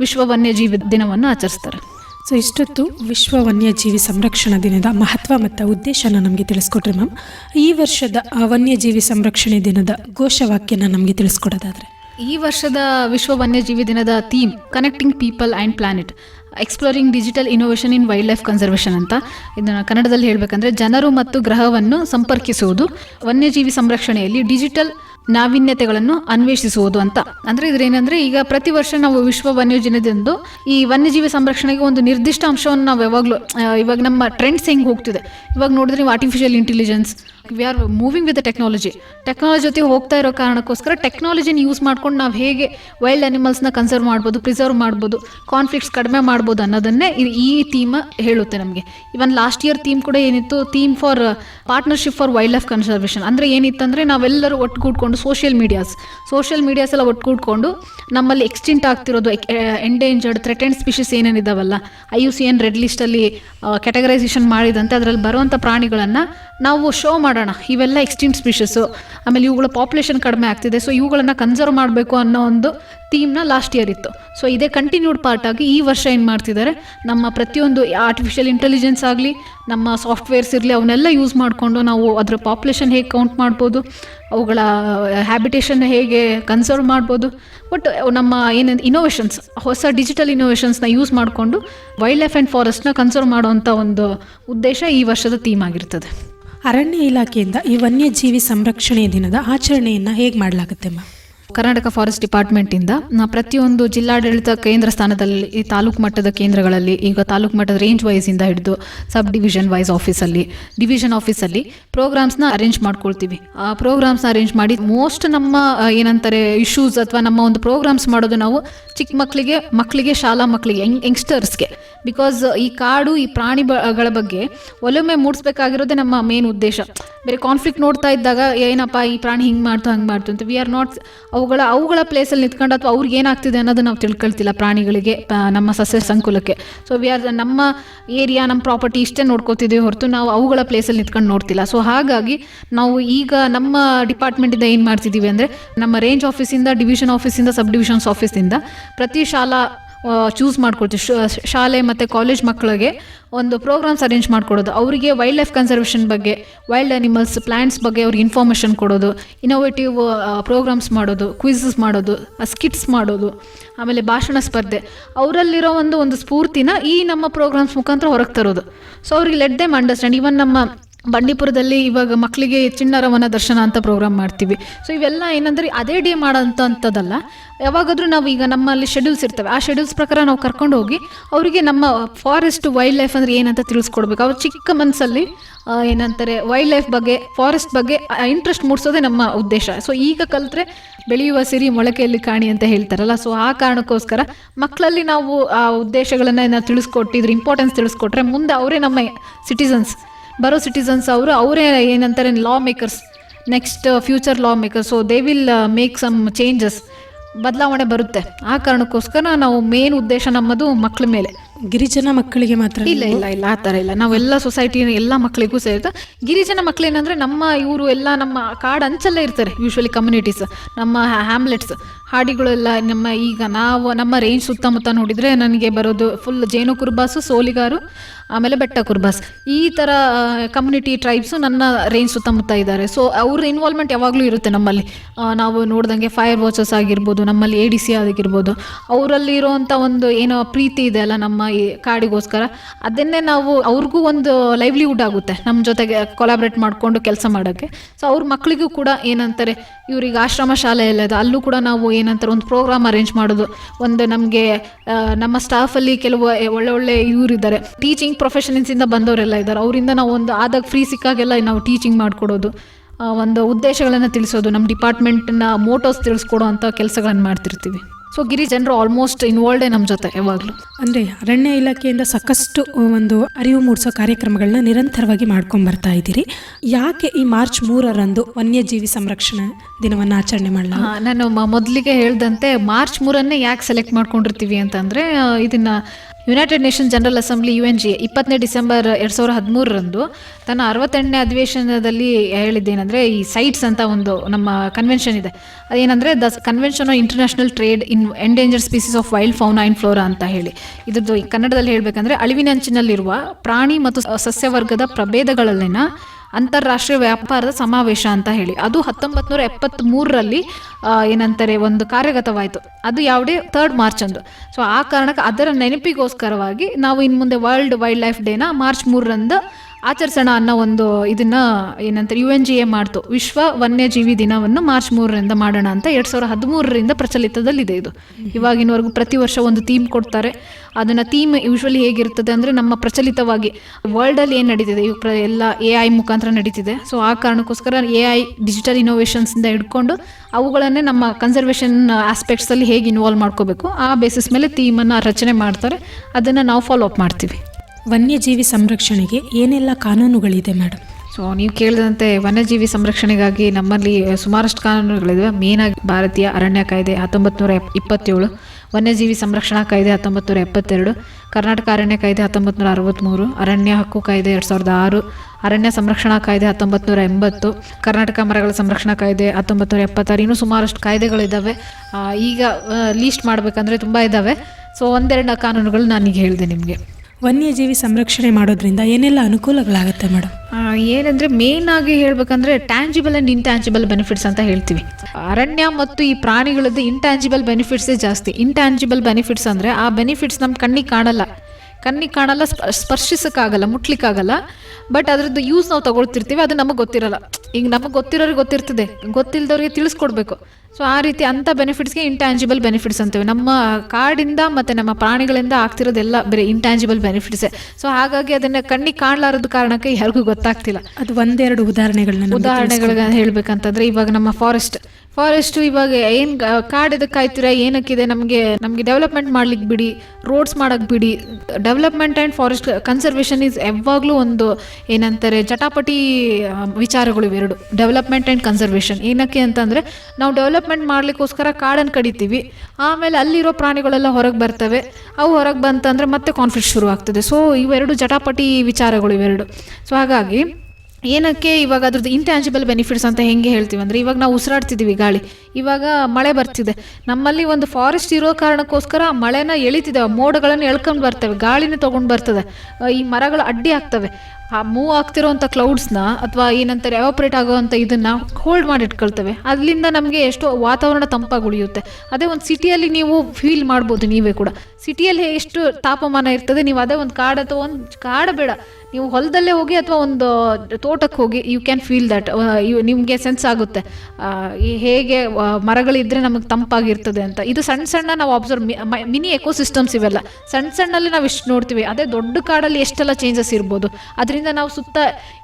ವಿಶ್ವ ವನ್ಯಜೀವಿ ದಿನವನ್ನು ಆಚರಿಸ್ತಾರೆ. ಸೊ ಇಷ್ಟೊತ್ತು ವಿಶ್ವ ವನ್ಯಜೀವಿ ಸಂರಕ್ಷಣಾ ದಿನದ ಮಹತ್ವ ಮತ್ತು ಉದ್ದೇಶನ ನಮಗೆ ತಿಳಿಸ್ಕೊಟ್ರಿ ಮ್ಯಾಮ್. ಈ ವರ್ಷದ ವನ್ಯಜೀವಿ ಸಂರಕ್ಷಣೆ ದಿನದ ಘೋಷವಾಕ್ಯನ ನಮಗೆ ತಿಳಿಸ್ಕೊಡೋದಾದ್ರೆ. ಈ ವರ್ಷದ ವಿಶ್ವ ವನ್ಯಜೀವಿ ದಿನದ theme connecting people and planet exploring digital innovation in wildlife conservation ಅಂತ. ಇದನ್ನು ಕನ್ನಡದಲ್ಲಿ ಹೇಳಬೇಕಂದ್ರೆ ಜನರು ಮತ್ತು ಗ್ರಹವನ್ನು ಸಂಪರ್ಕಿಸುವುದು. ವನ್ಯಜೀವಿ ಸಂರಕ್ಷಣೆಯಲ್ಲಿ ಡಿಜಿಟಲ್ ನಾವೀನ್ಯತೆಗಳನ್ನು ಅನ್ವೇಷಿಸುವುದು ಅಂತ. ಅಂದ್ರೆ ಇದ್ರೇನಂದ್ರೆ ಈಗ ಪ್ರತಿ ವರ್ಷ ನಾವು ವಿಶ್ವ ವನ್ಯಜೀವಿದಂದು ಈ ವನ್ಯಜೀವಿ ಸಂರಕ್ಷಣೆಗೆ ಒಂದು ನಿರ್ದಿಷ್ಟ ಅಂಶವನ್ನು ನಾವು ಯಾವಾಗಲೂ ಇವಾಗ ನಮ್ಮ ಟ್ರೆಂಡ್ಸ್ ಹೆಂಗೆ ಹೋಗ್ತಿದೆ. ಇವಾಗ ನೋಡಿದ್ರೆ ನೀವು artificial intelligence we are moving with technology technology ಜೊತೆ ಹೋಗ್ತಾ ಇರೋ ಕಾರಣಕ್ಕೋಸ್ಕರ ಟೆಕ್ನಾಲಜಿನ ಯೂಸ್ ಮಾಡ್ಕೊಂಡು ನಾವು ಹೇಗೆ ವೈಲ್ಡ್ ಅನಿಮಲ್ಸ್ನ ಕನ್ಸರ್ವ್ ಮಾಡ್ಬೋದು ಪ್ರಿಸರ್ವ್ ಮಾಡ್ಬೋದು ಕಾನ್ಫ್ಲಿಕ್ಟ್ಸ್ ಕಡಿಮೆ ಮಾಡ್ಬೋದು ಅನ್ನೋದನ್ನೇ ಈ- ಥೀಮ್ ಹೇಳುತ್ತೆ ನಮಗೆ. ಇವನ್ ಲಾಸ್ಟ್ ಇಯರ್ ಥೀಮ್ ಕೂಡ ಏನಿತ್ತು? Theme for partnership for wildlife conservation ಅಂದರೆ ಏನಿತ್ತಂದರೆ ನಾವೆಲ್ಲರೂ ಒಟ್ಟುಗೂಡ್ಕೊಂಡು ಸೋಷಿಯಲ್ ಮೀಡಿಯಾಸ್ ಸೋಷಿಯಲ್ ಮೀಡಿಯಾಸ್ ಎಲ್ಲ ಒಟ್ಟುಗೂಡ್ಕೊಂಡು ನಮ್ಮಲ್ಲಿ ಎಕ್ಸ್ಟಿಂಟ್ ಆಗ್ತಿರೋದು endangered threatened species ಏನೇನಿದಾವಲ್ಲ I U C N red ಲಿಸ್ಟಲ್ಲಿ categorisation ಮಾಡಿದಂತೆ ಅದರಲ್ಲಿ ಬರುವಂಥ ಪ್ರಾಣಿಗಳನ್ನು ನಾವು ಶೋ ಮಾಡೋಣ. ಮಾಡೋಣ ಇವೆಲ್ಲ ಎಕ್ಸ್ಟ್ರೀಮ್ ಸ್ಪೀಷಸ್ಸು ಆಮೇಲೆ ಇವುಗಳ ಪಾಪ್ಯುಲೇಷನ್ ಕಡಿಮೆ ಆಗ್ತಿದೆ. ಸೊ ಇವುಗಳನ್ನು ಕನ್ಸರ್ವ್ ಮಾಡಬೇಕು ಅನ್ನೋ ಒಂದು ಥೀಮ್ನ ಲಾಸ್ಟ್ ಇಯರ್ ಇತ್ತು. ಸೊ ಇದೇ ಕಂಟಿನ್ಯೂಡ್ ಪಾರ್ಟ್ ಆಗಿ ಈ ವರ್ಷ ಏನು ಮಾಡ್ತಿದ್ದಾರೆ? ನಮ್ಮ ಪ್ರತಿಯೊಂದು ಆರ್ಟಿಫಿಷಿಯಲ್ ಇಂಟೆಲಿಜೆನ್ಸ್ ಆಗಲಿ, ನಮ್ಮ ಸಾಫ್ಟ್ವೇರ್ಸ್ ಇರಲಿ, ಅವನ್ನೆಲ್ಲ ಯೂಸ್ ಮಾಡಿಕೊಂಡು ನಾವು ಅದರ ಪಾಪ್ಯುಲೇಷನ್ ಹೇಗೆ ಕೌಂಟ್ ಮಾಡ್ಬೋದು, ಅವುಗಳ ಹ್ಯಾಬಿಟೇಷನ್ ಹೇಗೆ ಕನ್ಸರ್ವ್ ಮಾಡ್ಬೋದು. ಬಟ್ ನಮ್ಮ ಏನು ಇನೋವೇಷನ್ಸ್ ಹೊಸ ಡಿಜಿಟಲ್ ಇನೋವೇಷನ್ಸ್ನ ಯೂಸ್ ಮಾಡಿಕೊಂಡು ವೈಲ್ಡ್ ಲೈಫ್ ಆ್ಯಂಡ್ ಫಾರೆಸ್ಟ್ನ ಕನ್ಸರ್ವ್ ಮಾಡುವಂಥ ಒಂದು ಉದ್ದೇಶ ಈ ವರ್ಷದ ಥೀಮ್ ಆಗಿರ್ತದೆ. ಅರಣ್ಯ ಇಲಾಖೆಯಿಂದ ಈ ವನ್ಯಜೀವಿ ಸಂರಕ್ಷಣೆಯ ದಿನದ ಆಚರಣೆಯನ್ನು ಹೇಗೆ ಮಾಡಲಾಗುತ್ತೆ ಮಾ? ಕರ್ನಾಟಕ ಫಾರೆಸ್ಟ್ ಡಿಪಾರ್ಟ್ಮೆಂಟಿಂದ ನಾ ಪ್ರತಿಯೊಂದು ಜಿಲ್ಲಾಡಳಿತ ಕೇಂದ್ರ ಸ್ಥಾನದಲ್ಲಿ ಈ ತಾಲೂಕು ಮಟ್ಟದ ಕೇಂದ್ರಗಳಲ್ಲಿ ಈಗ ತಾಲೂಕು ಮಟ್ಟದ ರೇಂಜ್ ವೈಸಿಂದ ಹಿಡಿದು ಸಬ್ ಡಿವಿಷನ್ ವೈಸ್ ಆಫೀಸಲ್ಲಿ ಡಿವಿಷನ್ ಆಫೀಸಲ್ಲಿ ಪ್ರೋಗ್ರಾಮ್ಸ್ನ ಅರೇಂಜ್ ಮಾಡ್ಕೊಳ್ತೀವಿ. ಆ ಪ್ರೋಗ್ರಾಮ್ಸ್ನ ಅರೇಂಜ್ ಮಾಡಿ ಮೋಸ್ಟ್ ನಮ್ಮ ಏನಂತಾರೆ ಇಶ್ಯೂಸ್ ಅಥವಾ ನಮ್ಮ ಒಂದು ಪ್ರೋಗ್ರಾಮ್ಸ್ ಮಾಡೋದು ನಾವು ಚಿಕ್ಕ ಮಕ್ಕಳಿಗೆ ಮಕ್ಕಳಿಗೆ ಶಾಲಾ ಮಕ್ಕಳಿಗೆ ಯಂಗ್ ಯಂಗ್ಸ್ಟರ್ಸ್ಗೆ ಬಿಕಾಸ್ ಈ ಕಾಡು, ಈ ಪ್ರಾಣಿಗಳ ಬಗ್ಗೆ ಒಲೊಮ್ಮೆ ಮೂಡಿಸ್ಬೇಕಾಗಿರೋದೇ ನಮ್ಮ ಮೇನ್ ಉದ್ದೇಶ. ಬೇರೆ ಕಾನ್ಫ್ಲಿಕ್ಟ್ ನೋಡ್ತಾ ಇದ್ದಾಗ ಏನಪ್ಪ ಈ ಪ್ರಾಣಿ ಹಿಂಗೆ ಮಾಡ್ತು, ಹಂಗೆ ಮಾಡ್ತು ಅಂತ. ವಿ ಆರ್ ನಾಟ್ ಅವುಗಳ ಅವುಗಳ ಪ್ಲೇಸಲ್ಲಿ ನಿಂತ್ಕೊಂಡು ಅಥವಾ ಅವ್ರಿಗೆ ಏನಾಗ್ತಿದೆ ಅನ್ನೋದು ನಾವು ತಿಳ್ಕೊಳ್ತಿಲ್ಲ ಪ್ರಾಣಿಗಳಿಗೆ ನಮ್ಮ ಸಸ್ಯ ಸಂಕುಲಕ್ಕೆ. ಸೊ ವಿ ಆರ್ ನಮ್ಮ ಏರಿಯಾ ನಮ್ಮ ಪ್ರಾಪರ್ಟಿ ಇಷ್ಟೇ ನೋಡ್ಕೋತಿದ್ದೀವಿ ಹೊರತು ನಾವು ಅವುಗಳ ಪ್ಲೇಸಲ್ಲಿ ನಿಂತ್ಕೊಂಡು ನೋಡ್ತಿಲ್ಲ. ಸೊ ಹಾಗಾಗಿ ನಾವು ಈಗ ನಮ್ಮ ಡಿಪಾರ್ಟ್ಮೆಂಟಿಂದ ಏನು ಮಾಡ್ತಿದ್ದೀವಿ ಅಂದರೆ, ನಮ್ಮ ರೇಂಜ್ ಆಫೀಸಿಂದ ಡಿವಿಷನ್ ಆಫೀಸಿಂದ ಸಬ್ ಡಿವಿಷನ್ಸ್ ಆಫೀಸಿಂದ ಪ್ರತಿ ಶಾಲಾ ಚೂಸ್ ಮಾಡ್ಕೊಡ್ತೀವಿ ಶಾಲೆ ಮತ್ತು ಕಾಲೇಜ್ ಮಕ್ಕಳಿಗೆ ಒಂದು ಪ್ರೋಗ್ರಾಮ್ಸ್ ಅರೇಂಜ್ ಮಾಡಿಕೊಡೋದು. ಅವರಿಗೆ ವೈಲ್ಡ್ ಲೈಫ್ ಕನ್ಸರ್ವೇಷನ್ ಬಗ್ಗೆ ವೈಲ್ಡ್ ಅನಿಮಲ್ಸ್ ಪ್ಲ್ಯಾಂಟ್ಸ್ ಬಗ್ಗೆ ಅವ್ರಿಗೆ ಇನ್ಫಾರ್ಮೇಷನ್ ಕೊಡೋದು. ಇನೋವೇಟಿವ್ ಪ್ರೋಗ್ರಾಮ್ಸ್ ಮಾಡೋದು ಕ್ವಿಝಸ್ ಮಾಡೋದು ಸ್ಕಿಟ್ಸ್ ಮಾಡೋದು, ಆಮೇಲೆ ಭಾಷಣ ಸ್ಪರ್ಧೆ. ಅವರಲ್ಲಿರೋ ಒಂದು ಒಂದು ಸ್ಫೂರ್ತಿನ ಈ ನಮ್ಮ ಪ್ರೋಗ್ರಾಮ್ಸ್ ಮುಖಾಂತರ ಹೊರಗೆ ತರೋದು. ಸೊ ಅವ್ರಿಗೆ ಲೆಟ್ ದೇಮ್ ಅಂಡರ್ಸ್ಟ್ಯಾಂಡ್ ಈವನ್ ನಮ್ಮ ಬಂಡೀಪುರದಲ್ಲಿ ಇವಾಗ ಮಕ್ಕಳಿಗೆ ಚಿಣ್ಣರವನ ದರ್ಶನ ಅಂತ ಪ್ರೋಗ್ರಾಮ್ ಮಾಡ್ತೀವಿ. ಸೊ ಇವೆಲ್ಲ ಏನಂದ್ರೆ ಅದೇ ಡೇ ಮಾಡೋಂಥ ಯಾವಾಗಾದರೂ ನಾವು ಈಗ ನಮ್ಮಲ್ಲಿ ಶೆಡ್ಯೂಲ್ಸ್ ಇರ್ತವೆ. ಆ ಶೆಡ್ಯೂಲ್ಸ್ ಪ್ರಕಾರ ನಾವು ಕರ್ಕೊಂಡು ಹೋಗಿ ಅವರಿಗೆ ನಮ್ಮ ಫಾರೆಸ್ಟ್ ವೈಲ್ಡ್ ಲೈಫ್ ಅಂದರೆ ಏನಂತ ತಿಳಿಸ್ಕೊಡ್ಬೇಕು. ಅವ್ರು ಚಿಕ್ಕ ಮನಸ್ಸಲ್ಲಿ ಏನಂತಾರೆ ವೈಲ್ಡ್ ಲೈಫ್ ಬಗ್ಗೆ ಫಾರೆಸ್ಟ್ ಬಗ್ಗೆ ಇಂಟ್ರೆಸ್ಟ್ ಮೂಡಿಸೋದೇ ನಮ್ಮ ಉದ್ದೇಶ. ಸೊ ಈಗ ಕಲಿತ್ರೆ ಬೆಳೆಯುವ ಸಿರಿ ಮೊಳಕೆಯಲ್ಲಿ ಕಾಣಿ ಅಂತ ಹೇಳ್ತಾರಲ್ಲ. ಸೊ ಆ ಕಾರಣಕ್ಕೋಸ್ಕರ ಮಕ್ಕಳಲ್ಲಿ ನಾವು ಆ ಉದ್ದೇಶಗಳನ್ನು ನಾವು ತಿಳಿಸ್ಕೊಟ್ಟಿದ್ರೆ ಇಂಪಾರ್ಟೆನ್ಸ್ ತಿಳಿಸ್ಕೊಟ್ರೆ ಮುಂದೆ ಅವರೇ ನಮ್ಮ ಸಿಟಿಸನ್ಸ್ ಬರೋ ಸಿಟಿಸನ್ಸ್ ಅವರು, ಅವರೇ ಏನಂತಾರೆ lawmakers next future lawmakers so they will make some changes ಬದಲಾವಣೆ ಬರುತ್ತೆ. ಆ ಕಾರಣಕ್ಕೋಸ್ಕರ ನಾವು ಮೇನ್ ಉದ್ದೇಶ ನಮ್ಮದು ಮಕ್ಕಳ ಮೇಲೆ. ಗಿರಿಜನ ಮಕ್ಕಳಿಗೆ ಮಾತ್ರ ಇಲ್ಲ ಇಲ್ಲ ಇಲ್ಲ ಆ ಥರ ಇಲ್ಲ. ನಾವೆಲ್ಲ ಸೊಸೈಟಿ ಎಲ್ಲ ಮಕ್ಕಳಿಗೂ ಸೇರಿದ ಗಿರಿಜನ ಮಕ್ಕಳೇನಂದ್ರೆ ನಮ್ಮ ಇವರು ಎಲ್ಲ ನಮ್ಮ ಕಾಡು ಅಂಚಲ್ಲೇ ಇರ್ತಾರೆ ಯೂಶ್ವಲಿ ಕಮ್ಯುನಿಟೀಸ್ ನಮ್ಮ ಹ್ಯಾಮ್ಲೆಟ್ಸ್ ಹಾಡಿಗಳೆಲ್ಲ ನಮ್ಮ ಈಗ ನಾವು ನಮ್ಮ ರೇಂಜ್ ಸುತ್ತಮುತ್ತ ನೋಡಿದರೆ ನನಗೆ ಬರೋದು ಫುಲ್ ಜೇನು ಕುರ್ಬಾಸು ಸೋಲಿಗಾರು ಆಮೇಲೆ ಬೆಟ್ಟ ಕುರ್ಬಾಸ್. ಈ ಥರ ಕಮ್ಯುನಿಟಿ ಟ್ರೈಬ್ಸು ನನ್ನ ರೇಂಜ್ ಸುತ್ತಮುತ್ತ ಇದ್ದಾರೆ. ಸೊ ಅವ್ರ ಇನ್ವಾಲ್ವ್ಮೆಂಟ್ ಯಾವಾಗಲೂ ಇರುತ್ತೆ ನಮ್ಮಲ್ಲಿ. ನಾವು ನೋಡ್ದಂಗೆ ಫೈರ್ ವಾಚಸ್ ಆಗಿರ್ಬೋದು ನಮ್ಮಲ್ಲಿ ಎ ಡಿ ಸಿ ಆಗಿರ್ಬೋದು ಅವರಲ್ಲಿ ಇರೋವಂಥ ಒಂದು ಏನೋ ಪ್ರೀತಿ ಇದೆ ಅಲ್ಲ ನಮ್ಮ ಕಾಡಿಗೋಸ್ಕರ, ಅದನ್ನೇ ನಾವು ಅವ್ರಿಗೂ ಒಂದು ಲೈವ್ಲಿಹುಡ್ ಆಗುತ್ತೆ ನಮ್ಮ ಜೊತೆಗೆ ಕೊಲಾಬ್ರೇಟ್ ಮಾಡಿಕೊಂಡು ಕೆಲಸ ಮಾಡೋಕ್ಕೆ. ಸೊ ಅವ್ರ ಮಕ್ಕಳಿಗೂ ಕೂಡ ಏನಂತಾರೆ, ಇವ್ರಿಗೆ ಆಶ್ರಮ ಶಾಲೆ ಇದೆ, ಅಲ್ಲೂ ಕೂಡ ನಾವು ಏನಂತಾರೆ, ಒಂದು ಪ್ರೋಗ್ರಾಮ್ ಅರೇಂಜ್ ಮಾಡೋದು. ಒಂದು ನಮಗೆ ನಮ್ಮ ಸ್ಟಾಫಲ್ಲಿ ಕೆಲವು ಒಳ್ಳೆ ಒಳ್ಳೆ ಇದ್ದಾರೆ ಟೀಚಿಂಗ್ ಪ್ರೊಫೆಷನಲ್ಸಿಂದ ಬಂದವರೆಲ್ಲ ಇದ್ದಾರೆ. ಅವರಿಂದ ನಾವು ಒಂದು ಆದಾಗ ಫ್ರೀ ಸಿಕ್ಕಾಗೆಲ್ಲ ನಾವು ಟೀಚಿಂಗ್ ಮಾಡಿಕೊಡೋದು. ಒಂದು ಉದ್ದೇಶಗಳನ್ನು ತಿಳಿಸೋದು ನಮ್ಮ ಡಿಪಾರ್ಟ್ಮೆಂಟ್ನ ಮೋಟೋಸ್ ತಿಳಿಸ್ಕೊಡೋ ಅಂಥ ಕೆಲಸಗಳನ್ನು ಮಾಡ್ತಿರ್ತೀವಿ. ಸೊ ಗಿರಿಜನರು ಆಲ್ಮೋಸ್ಟ್ ಇನ್ವಾಲ್ಡೇ ನಮ್ಮ ಜೊತೆ ಯಾವಾಗಲೂ. ಅಂದರೆ ಅರಣ್ಯ ಇಲಾಖೆಯಿಂದ ಸಾಕಷ್ಟು ಒಂದು ಅರಿವು ಮೂಡಿಸೋ ಕಾರ್ಯಕ್ರಮಗಳನ್ನ ನಿರಂತರವಾಗಿ ಮಾಡ್ಕೊಂಡು ಬರ್ತಾ ಇದ್ದೀರಿ. ಯಾಕೆ ಈ ಮಾರ್ಚ್ ಮೂರರಂದು ವನ್ಯಜೀವಿ ಸಂರಕ್ಷಣೆ ದಿನವನ್ನು ಆಚರಣೆ ಮಾಡಲ್ಲ ನಾನು ಮೊದಲಿಗೆ ಹೇಳಿದಂತೆ ಮಾರ್ಚ್ ಮೂರನ್ನೇ ಯಾಕೆ ಸೆಲೆಕ್ಟ್ ಮಾಡ್ಕೊಂಡಿರ್ತೀವಿ ಅಂತಂದರೆ ಇದನ್ನು United Nation General Assembly U N G ಇಪ್ಪತ್ತನೇ ಡಿಸೆಂಬರ್ ಎರಡು ಸಾವಿರದ ಹದಿಮೂರರಂದು ತನ್ನ ಅರವತ್ತೆಂಟನೇ ಅಧಿವೇಶನದಲ್ಲಿ ಹೇಳಿದ್ದೇನೆಂದರೆ ಈ ಸೈಟ್ಸ್ ಅಂತ ಒಂದು ನಮ್ಮ ಕನ್ವೆನ್ಷನ್ ಇದೆ. ಅದೇನೆಂದರೆ the convention of international trade in endanger species of wild fauna and flora ಅಂತ ಹೇಳಿ. ಇದ್ರದ್ದು ಕನ್ನಡದಲ್ಲಿ ಹೇಳಬೇಕಂದ್ರೆ ಅಳಿವಿನಂಚಿನಲ್ಲಿರುವ ಪ್ರಾಣಿ ಮತ್ತು ಸಸ್ಯವರ್ಗದ ಪ್ರಭೇದಗಳಲ್ಲಿನ ಅಂತಾರಾಷ್ಟ್ರೀಯ ವ್ಯಾಪಾರದ ಸಮಾವೇಶ ಅಂತ ಹೇಳಿ. ಅದು ಹತ್ತೊಂಬತ್ತು ನೂರ ಎಪ್ಪತ್ತ್ಮೂರರಲ್ಲಿ ಏನಂತಾರೆ, ಒಂದು ಕಾರ್ಯಗತವಾಯಿತು. ಅದು ಯಾವುದೇ ಥರ್ಡ್ ಮಾರ್ಚ್ ಅಂದು. ಸೊ ಆ ಕಾರಣಕ್ಕೆ ಅದರ ನೆನಪಿಗೋಸ್ಕರವಾಗಿ ನಾವು ಇನ್ನು ಮುಂದೆ ವರ್ಲ್ಡ್ ವೈಲ್ಡ್ ಲೈಫ್ ಡೇನ ಮಾರ್ಚ್ ಮೂರರಂದು ಆಚರಿಸೋಣ ಅನ್ನೋ ಒಂದು ಇದನ್ನ ಏನಂತಾರೆ ಯು ಎನ್ ಜಿ ಎ ಮಾಡ್ತು. ವಿಶ್ವ ವನ್ಯಜೀವಿ ದಿನವನ್ನು ಮಾರ್ಚ್ ಮೂರರಿಂದ ಮಾಡೋಣ ಅಂತ ಎರಡು ಸಾವಿರದ ಹದಿಮೂರರಿಂದ ಪ್ರಚಲಿತದಲ್ಲಿದೆ ಇದು. ಇವಾಗಿನವರೆಗೂ ಪ್ರತಿ ವರ್ಷ ಒಂದು ಥೀಮ್ ಕೊಡ್ತಾರೆ. ಅದನ್ನು ಥೀಮ್ ಯೂಶ್ವಲಿ ಹೇಗಿರ್ತದೆ ಅಂದರೆ ನಮ್ಮ ಪ್ರಚಲಿತವಾಗಿ ವರ್ಲ್ಡಲ್ಲಿ ಏನು ನಡೀತಿದೆ? ಎಲ್ಲ ಎ ಐ ಮುಖಾಂತರ ನಡೀತಿದೆ. ಸೊ ಆ ಕಾರಣಕ್ಕೋಸ್ಕರ ಎ ಐ ಡಿಜಿಟಲ್ ಇನೋವೇಷನ್ಸಿಂದ ಹಿಡ್ಕೊಂಡು ಅವುಗಳನ್ನೇ ನಮ್ಮ ಕನ್ಸರ್ವೇಷನ್ ಆಸ್ಪೆಕ್ಟ್ಸಲ್ಲಿ ಹೇಗೆ ಇನ್ವಾಲ್ವ್ ಮಾಡ್ಕೋಬೇಕು? ಆ ಬೇಸಿಸ್ ಮೇಲೆ ಥೀಮನ್ನು ರಚನೆ ಮಾಡ್ತಾರೆ. ಅದನ್ನು ನಾವು ಫಾಲೋ ಅಪ್ ಮಾಡ್ತೀವಿ. ವನ್ಯಜೀವಿ ಸಂರಕ್ಷಣೆಗೆ ಏನೆಲ್ಲ ಕಾನೂನುಗಳಿದೆ ಮೇಡಮ್ ಸೊ ನೀವು ಕೇಳಿದಂತೆ ವನ್ಯಜೀವಿ ಸಂರಕ್ಷಣೆಗಾಗಿ ನಮ್ಮಲ್ಲಿ ಸುಮಾರಷ್ಟು ಕಾನೂನುಗಳಿವೆ. ಮೇನ್ ಆಗಿ ಭಾರತೀಯ ಅರಣ್ಯ ಕಾಯ್ದೆ ಹತ್ತೊಂಬತ್ತು ನೂರ ಇಪ್ಪತ್ತೇಳು, ವನ್ಯಜೀವಿ ಸಂರಕ್ಷಣಾ ಕಾಯ್ದೆ ಹತ್ತೊಂಬತ್ತು ನೂರ ಎಪ್ಪತ್ತೆರಡು, ಕರ್ನಾಟಕ ಅರಣ್ಯ ಕಾಯ್ದೆ ಹತ್ತೊಂಬತ್ತು ನೂರ ಅರವತ್ತ್ಮೂರು ಅರಣ್ಯ ಹಕ್ಕು ಕಾಯ್ದೆ ಎರಡು ಸಾವಿರದ ಆರು, ಅರಣ್ಯ ಸಂರಕ್ಷಣಾ ಕಾಯ್ದೆ ಹತ್ತೊಂಬತ್ತು ನೂರ ಎಂಬತ್ತು, ಕರ್ನಾಟಕ ಮರಗಳ ಸಂರಕ್ಷಣಾ ಕಾಯ್ದೆ ಹತ್ತೊಂಬತ್ತು ನೂರ ಎಪ್ಪತ್ತಾರು. ಇನ್ನೂ ಸುಮಾರಷ್ಟು ಕಾಯ್ದೆಗಳಿದ್ದಾವೆ ಈಗ ಲೀಸ್ಟ್ ಮಾಡಬೇಕಂದ್ರೆ ತುಂಬ ಇದ್ದಾವೆ ಸೊ ಒಂದೆರಡು ಕಾನೂನುಗಳು ನಾನೀಗ ಹೇಳಿದೆ ನಿಮಗೆ. ವನ್ಯಜೀವಿ ಸಂರಕ್ಷಣೆ ಮಾಡೋದ್ರಿಂದ ಏನೆಲ್ಲ ಅನುಕೂಲಗಳಾಗುತ್ತೆ ಮೇಡಮ್? ಏನಂದ್ರೆ ಮೇನ್ ಆಗಿ ಹೇಳ್ಬೇಕಂದ್ರೆ ಟ್ಯಾಂಜಿಬಲ್ ಅಂಡ್ ಇಂಟ್ಯಾಂಜಿಬಲ್ ಬೆನಿಫಿಟ್ಸ್ ಅಂತ ಹೇಳ್ತೀವಿ. ಅರಣ್ಯ ಮತ್ತು ಈ ಪ್ರಾಣಿಗಳದ್ದು ಇಂಟ್ಯಾಂಜಿಬಲ್ ಬೆನಿಫಿಟ್ಸೇ ಜಾಸ್ತಿ. ಇಂಟ್ಯಾಂಜಿಬಲ್ ಬೆನಿಫಿಟ್ಸ್ ಅಂದರೆ ಆ ಬೆನಿಫಿಟ್ಸ್ ನಮ್ಮ ಕಣ್ಣಿಗೆ ಕಾಣಲ್ಲ. ಕಣ್ಣಿಗೆ ಕಾಣಲ್ಲ ಸ್ಪ- ಸ್ಪರ್ಶಿಸಕ್ಕಾಗಲ್ಲ ಮುಟ್ಲಿಕ್ಕಾಗಲ್ಲ ಬಟ್ ಅದ್ರದ್ದು ಯೂಸ್ ನಾವು ತಗೊಳ್ತಿರ್ತೀವಿ ಅದು ನಮಗೆ ಗೊತ್ತಿರಲ್ಲ. ಈಗ ನಮಗೆ ಗೊತ್ತಿರೋರಿಗೆ ಗೊತ್ತಿರ್ತದೆ ಗೊತ್ತಿಲ್ಲದವ್ರಿಗೆ ತಿಳಿಸ್ಕೊಡ್ಬೇಕು. ಸೊ ಆ ರೀತಿ ಅಂಥ ಬೆನಿಫಿಟ್ಸ್ಗೆ ಇಂಟ್ಯಾಂಜಿಬಲ್ ಬೆನಿಫಿಟ್ಸ್ ಅಂತೇವೆ. ನಮ್ಮ ಕಾಡಿಂದ ಮತ್ತು ನಮ್ಮ ಪ್ರಾಣಿಗಳಿಂದ ಆಗ್ತಿರೋದೆಲ್ಲ ಬೇರೆ ಇಂಟ್ಯಾಂಜಿಬಲ್ ಬೆನಿಫಿಟ್ಸೇ ಸೊ ಹಾಗಾಗಿ ಅದನ್ನು ಕಣ್ಣಿಗೆ ಕಾಣಲಾರದ ಕಾರಣಕ್ಕೆ ಯಾರಿಗೂ ಗೊತ್ತಾಗ್ತಿಲ್ಲ. ಅದು ಒಂದೆರಡು ಉದಾಹರಣೆಗಳನ್ನ ಉದಾಹರಣೆಗಳಿಗೆ ಹೇಳ್ಬೇಕಂತಂದ್ರೆ ಇವಾಗ ನಮ್ಮ ಫಾರೆಸ್ಟ್ ಫಾರೆಸ್ಟ್ ಇವಾಗ ಏನು ಕಾಡು ಎದಕ್ಕೆ ಕಾಯ್ತೀರಾ, ಏನಕ್ಕಿದೆ ನಮಗೆ ನಮಗೆ ಡೆವಲಪ್ಮೆಂಟ್ ಮಾಡ್ಲಿಕ್ಕೆ ಬಿಡಿ ರೋಡ್ಸ್ ಮಾಡಕ್ಕೆ ಬಿಡಿ. Development and forest conservation is ಯಾವಾಗಲೂ ಒಂದು ಏನಂತಾರೆ, ಚಟಾಪಟಿ ವಿಚಾರಗಳು ಇವೆರಡು ಡೆವಲಪ್ಮೆಂಟ್ ಆ್ಯಂಡ್ ಕನ್ಸರ್ವೇಷನ್ ಏನಕ್ಕೆ ಅಂತಂದರೆ, ನಾವು ಡೆವಲಪ್ಮೆಂಟ್ ಮಾಡಲಿಕ್ಕೋಸ್ಕರ ಕಾಡನ್ನು ಕಡಿತೀವಿ. ಆಮೇಲೆ ಅಲ್ಲಿರೋ ಪ್ರಾಣಿಗಳೆಲ್ಲ ಹೊರಗೆ ಬರ್ತವೆ. ಅವು ಹೊರಗೆ ಬಂತಂದರೆ ಮತ್ತೆ ಕಾನ್ಫ್ಲಿಕ್ಟ್ ಶುರು ಆಗ್ತದೆ ಸೊ ಇವೆರಡು ಜಟಾಪಟಿ ವಿಚಾರಗಳು ಇವೆರಡು. ಸೊ ಹಾಗಾಗಿ ಏನಕ್ಕೆ ಇವಾಗ ಅದ್ರದ್ದು ಇಂಟ್ಯಾಂಜಿಬಲ್ ಬೆನಿಫಿಟ್ಸ್ ಅಂತ ಹೆಂಗೆ ಹೇಳ್ತೀವಿ ಅಂದರೆ ಇವಾಗ ನಾವು ಉಸಿರಾಡ್ತಿದ್ದೀವಿ ಗಾಳಿ. ಇವಾಗ ಮಳೆ ಬರ್ತಿದೆ. ನಮ್ಮಲ್ಲಿ ಒಂದು ಫಾರೆಸ್ಟ್ ಇರೋ ಕಾರಣಕ್ಕೋಸ್ಕರ ಮಳೆನ ಎಳಿತಿದ್ದಾವೆ ಮೋಡಗಳನ್ನು ಎಳ್ಕೊಂಡು ಬರ್ತವೆ. ಗಾಳಿನ ತೊಗೊಂಡು ಬರ್ತದೆ. ಈ ಮರಗಳು ಅಡ್ಡಿ ಆಗ್ತವೆ. ಆ ಮೂವ್ ಆಗ್ತಿರೋಂಥ ಕ್ಲೌಡ್ಸ್ನ ಅಥವಾ ಏನಂತಾರೆ ಎವಾಪ್ರೇಟ್ ಆಗೋವಂಥ ಇದನ್ನು ಹೋಲ್ಡ್ ಮಾಡಿ ಇಟ್ಕೊಳ್ತೇವೆ. ಅಲ್ಲಿಂದ ನಮಗೆ ಎಷ್ಟೋ ವಾತಾವರಣ ತಂಪಾಗಿ ಉಳಿಯುತ್ತೆ ಅದೇ ಒಂದು ಸಿಟಿಯಲ್ಲಿ ನೀವು ಫೀಲ್ ಮಾಡ್ಬೋದು ನೀವೇ ಕೂಡ. ಸಿಟಿಯಲ್ಲಿ ಎಷ್ಟು ತಾಪಮಾನ ಇರ್ತದೆ, ನೀವು ಅದೇ ಒಂದು ಕಾಡು ಅಥವಾ ಒಂದು ಕಾಡು ಬೇಡ. ನೀವು ಹೊಲದಲ್ಲೇ ಹೋಗಿ ಅಥವಾ ಒಂದು ತೋಟಕ್ಕೆ ಹೋಗಿ ಯು ಕ್ಯಾನ್ ಫೀಲ್ ದಟ್ ನಿಮಗೆ ಸೆನ್ಸ್ ಆಗುತ್ತೆ. ಈ ಹೇಗೆ ಮರಗಳಿದ್ದರೆ ನಮಗೆ ತಂಪಾಗಿರ್ತದೆ ಅಂತ. ಇದು ಸಣ್ಣ ಸಣ್ಣ ನಾವು ಅಬ್ಸರ್ವ್ ಮಿನಿ ಎಕೋಸಿಸ್ಟಮ್ಸ್ ಇವೆಲ್ಲ. ಸಣ್ಣ ಸಣ್ಣಲ್ಲಿ ನಾವು ಇಷ್ಟು ನೋಡ್ತೀವಿ. ಅದೇ ದೊಡ್ಡ ಕಾಡಲ್ಲಿ ಎಷ್ಟೆಲ್ಲ ಚೇಂಜಸ್ ಇರ್ಬೋದು. ಅದರಿಂದ ನಾವು ಸುತ್ತ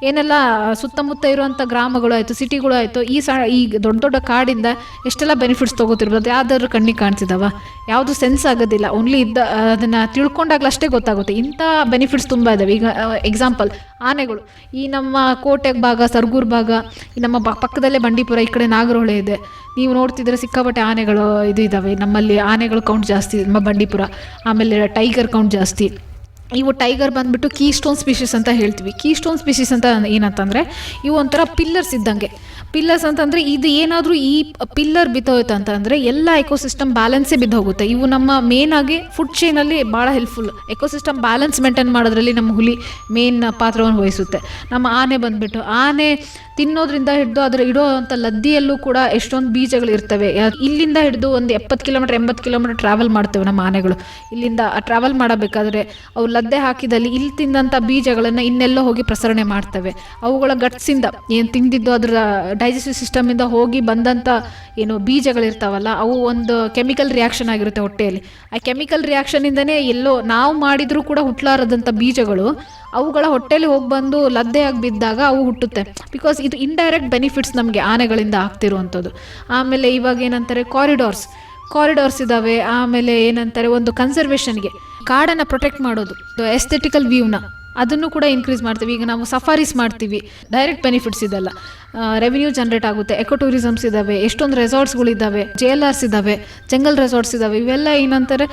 ಏನೆಲ್ಲ ಸುತ್ತಮುತ್ತ ಇರುವಂಥ ಗ್ರಾಮಗಳು ಆಯಿತು, ಸಿಟಿಗಳು ಆಯಿತು, ಈ ಸ, ಈ ದೊಡ್ಡ ದೊಡ್ಡ ಕಾಡಿಂದ ಎಷ್ಟೆಲ್ಲ ಬೆನಿಫಿಟ್ಸ್ ತೊಗೋತಿರ್ಬೋದು, ಯಾವ್ದಾದ್ರು ಕಣ್ಣಿಗೆ ಕಾಣ್ತಿದ್ದಾವ ಯಾವುದು ಸೆನ್ಸ್ ಆಗೋದಿಲ್ಲ ಓನ್ಲಿ ಇದ್ದ ಅದನ್ನು ತಿಳ್ಕೊಂಡಾಗ್ಲಷ್ಟೇ ಗೊತ್ತಾಗುತ್ತೆ. ಇಂಥ ಬೆನಿಫಿಟ್ಸ್ ತುಂಬ ಇದ್ದಾವೆ ಈಗ ಎಕ್ಸಾಂಪಲ್ ಆನೆಗಳು. ಈ ನಮ್ಮ ಕೋಟೆ ಭಾಗ, ಸರ್ಗೂರ್ ಭಾಗ ನಮ್ಮ ಪಕ್ಕದಲ್ಲೇ ಬಂಡೀಪುರ, ಈ ಕಡೆ ನಾಗರಹೊಳೆ ಇದೆ. ನೀವು ನೋಡ್ತಿದ್ರೆ ಸಿಕ್ಕಾಪಟ್ಟೆ ಆನೆಗಳು ಇದು ಇದ್ದಾವೆ ನಮ್ಮಲ್ಲಿ ಆನೆಗಳು ಕೌಂಟ್ ಜಾಸ್ತಿ, ನಮ್ಮ ಬಂಡೀಪುರ. ಆಮೇಲೆ ಟೈಗರ್ ಕೌಂಟ್ ಜಾಸ್ತಿ. ಇವು ಟೈಗರ್ ಬಂದ್ಬಿಟ್ಟು ಕೀ ಸ್ಟೋನ್ ಸ್ಪೀಷೀಸ್ ಅಂತ ಹೇಳ್ತೀವಿ. ಕೀ ಸ್ಟೋನ್ ಸ್ಪೀಷೀಸ್ ಅಂತ ಏನಂತಂದರೆ ಇವು ಒಂಥರ ಪಿಲ್ಲರ್ಸ್ ಇದ್ದಂಗೆ. ಪಿಲ್ಲರ್ಸ್ ಅಂತಂದರೆ ಇದು ಏನಾದರೂ ಈ ಪಿಲ್ಲರ್ ಬಿದ್ದೋಯ್ತು ಅಂತಂದರೆ ಎಲ್ಲ ಎಕೋಸಿಸ್ಟಮ್ ಬ್ಯಾಲೆನ್ಸೇ ಬಿದ್ದೋಗುತ್ತೆ. ಇವು ನಮ್ಮ ಮೇನ್ ಆಗಿ ಫುಡ್ ಚೈನಲ್ಲಿ ಭಾಳ ಹೆಲ್ಪ್ಫುಲ್ ಎಕೋಸಿಸ್ಟಮ್ ಬ್ಯಾಲೆನ್ಸ್ ಮೇಂಟೈನ್ ಮಾಡೋದ್ರಲ್ಲಿ ನಮ್ಮ ಹುಲಿ ಮೇನ್ ಪಾತ್ರವನ್ನು ವಹಿಸುತ್ತೆ. ನಮ್ಮ ಆನೆ ಬಂದ್ಬಿಟ್ಟು, ಆನೆ ತಿನ್ನೋದ್ರಿಂದ ಹಿಡಿದು ಅದರ ಇಡೋ ಅಂಥ ಲದ್ದಿಯಲ್ಲೂ ಕೂಡ ಎಷ್ಟೊಂದು ಬೀಜಗಳು ಇರ್ತವೆ. ಇಲ್ಲಿಂದ ಹಿಡಿದು ಒಂದು ಎಪ್ಪತ್ತು ಕಿಲೋಮೀಟರ್ ಎಂಬತ್ತು ಕಿಲೋಮೀಟರ್ ಟ್ರಾವೆಲ್ ಮಾಡ್ತೇವೆ ನಮ್ಮ ಆನೆಗಳು. ಇಲ್ಲಿಂದ ಟ್ರಾವೆಲ್ ಮಾಡಬೇಕಾದ್ರೆ ಅವು ಲದ್ದೆ ಹಾಕಿದಲ್ಲಿ ಇಲ್ಲಿ ತಿಂದಂಥ ಬೀಜಗಳನ್ನು ಇನ್ನೆಲ್ಲೋ ಹೋಗಿ ಪ್ರಸರಣೆ ಮಾಡ್ತವೆ. ಅವುಗಳ ಗಟ್ಸಿಂದ ಏನು ತಿಂದಿದ್ದು ಅದರ ಡೈಜೆಸ್ಟಿವ್ ಸಿಸ್ಟಮಿಂದ ಹೋಗಿ ಬಂದಂಥ ಏನು ಬೀಜಗಳಿರ್ತಾವಲ್ಲ, ಅವು ಒಂದು ಕೆಮಿಕಲ್ ರಿಯಾಕ್ಷನ್ ಆಗಿರುತ್ತೆ ಹೊಟ್ಟೆಯಲ್ಲಿ. ಆ ಕೆಮಿಕಲ್ ರಿಯಾಕ್ಷನಿಂದನೇ ಎಲ್ಲೋ ನಾವು ಮಾಡಿದರೂ ಕೂಡ ಹುಟ್ಲಾರದಂಥ ಬೀಜಗಳು, ಅವುಗಳ ಹೊಟ್ಟೆಯಲ್ಲಿ ಹೋಗಿ ಬಂದು ಲದ್ದೆಯಾಗಿ ಬಿದ್ದಾಗ ಅವು ಹುಟ್ಟುತ್ತೆ. ಬಿಕಾಸ್ ಇದು ಇಂಡೈರೆಕ್ಟ್ ಬೆನಿಫಿಟ್ಸ್ ನಮಗೆ ಆನೆಗಳಿಂದ ಆಗ್ತಿರುವಂಥದ್ದು. ಆಮೇಲೆ ಇವಾಗ ಏನಂತಾರೆ ಕಾರಿಡಾರ್ಸ್ ಕಾರಿಡಾರ್ಸ್ ಇದ್ದಾವೆ ಆಮೇಲೆ ಏನಂತಾರೆ, ಒಂದು ಕನ್ಸರ್ವೇಷನ್ಗೆ ಕಾಡನ್ನು ಪ್ರೊಟೆಕ್ಟ್ ಮಾಡೋದು ಎಸ್ಥೆಟಿಕಲ್ ವ್ಯೂನ ಅದನ್ನು ಕೂಡ ಇನ್ಕ್ರೀಸ್ ಮಾಡ್ತೀವಿ. ಈಗ ನಾವು ಸಫಾರೀಸ್ ಮಾಡ್ತೀವಿ ಡೈರೆಕ್ಟ್ ಬೆನಿಫಿಟ್ಸ್ ಇದೆಲ್ಲ. ರೆವಿನ್ಯೂ ಜನರೇಟ್ ಆಗುತ್ತೆ. ಎಕೋ ಟೂರಿಸಮ್ಸ್ ಇದ್ದಾವೆ ಎಷ್ಟೊಂದು ರೆಸಾರ್ಟ್ಸ್ಗಳಿದ್ದಾವೆ ಜೆ ಎಲ್ ಆರ್ಸ್ ಇದ್ದಾವೆ ಜಂಗಲ್ ರೆಸಾರ್ಟ್ಸ್ ಇದ್ದಾವೆ ಇವೆಲ್ಲ ಏನಂತಾರೆ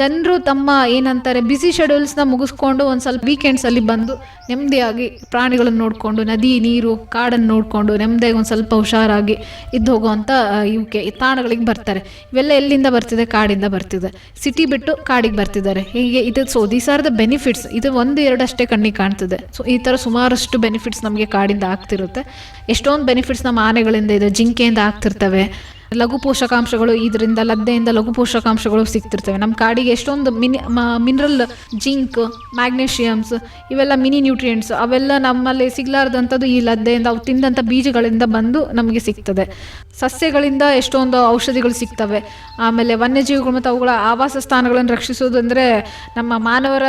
ಜನರು ತಮ್ಮ ಏನಂತಾರೆ ಬ್ಯುಸಿ ಶೆಡ್ಯೂಲ್ಸ್ನ ಮುಗಿಸ್ಕೊಂಡು ಒಂದು ಸ್ವಲ್ಪ ವೀಕೆಂಡ್ಸಲ್ಲಿ ಬಂದು ನೆಮ್ಮದಿಯಾಗಿ ಪ್ರಾಣಿಗಳನ್ನು ನೋಡಿಕೊಂಡು, ನದಿ, ನೀರು, ಕಾಡನ್ನು ನೋಡಿಕೊಂಡು ನೆಮ್ಮದಿಯಾಗಿ ಒಂದು ಸ್ವಲ್ಪ ಹುಷಾರಾಗಿ ಇದ್ದು ಹೋಗುವಂಥ ಇವಕ್ಕೆ ತಾಣಗಳಿಗೆ ಬರ್ತಾರೆ. ಇವೆಲ್ಲ ಎಲ್ಲಿಂದ ಬರ್ತಿದೆ? ಕಾಡಿಂದ ಬರ್ತಿದೆ. ಸಿಟಿ ಬಿಟ್ಟು ಕಾಡಿಗೆ ಬರ್ತಿದ್ದಾರೆ. ಹೀಗೆ ಇದು so these are the benefits ಇದು ಒಂದು ಎರಡಷ್ಟೇ ಕಣ್ಣಿಗೆ ಕಾಣ್ತಿದೆ. ಸೊ ಈ ಥರ ಸುಮಾರಷ್ಟು ಬೆನಿಫಿಟ್ಸ್ ನಮಗೆ ಕಾಡಿಂದ ಆಗ್ತಿರುತ್ತೆ. ಎಷ್ಟೊಂದು ಬೆನಿಫಿಟ್ಸ್ ನಮ್ಮ ಆನೆಗಳಿಂದ ಇದೆ ಜಿಂಕೆಯಿಂದ ಆಗ್ತಿರ್ತವೆ. ಲಘು ಪೋಷಕಾಂಶಗಳು ಇದರಿಂದ ಲದ್ದೆಯಿಂದ ಲಘು ಪೋಷಕಾಂಶಗಳು ಸಿಗ್ತಿರ್ತವೆ. ನಮ್ಮ ಕಾಡಿಗೆ ಎಷ್ಟೊಂದು ಮಿನಿ ಮಿನರಲ್ ಜಿಂಕ್ ಮ್ಯಾಗ್ನೇಷಿಯಮ್ಸ್ ಇವೆಲ್ಲ ಮಿನಿ ನ್ಯೂಟ್ರಿಯೆಂಟ್ಸ್ ಅವೆಲ್ಲ ನಮ್ಮಲ್ಲಿ ಸಿಗ್ಲಾರ್ದಂಥದ್ದು ಈ ಲದ್ದೆಯಿಂದ, ಅವು ತಿಂದಂಥ ಬೀಜಗಳಿಂದ ಬಂದು ನಮಗೆ ಸಿಗ್ತದೆ. ಸಸ್ಯಗಳಿಂದ ಎಷ್ಟೊಂದು ಔಷಧಿಗಳು ಸಿಗ್ತವೆ. ಆಮೇಲೆ ವನ್ಯಜೀವಿಗಳು ಮತ್ತು ಅವುಗಳ ಆವಾಸ ಸ್ಥಾನಗಳನ್ನು ರಕ್ಷಿಸೋದು ನಮ್ಮ ಮಾನವರ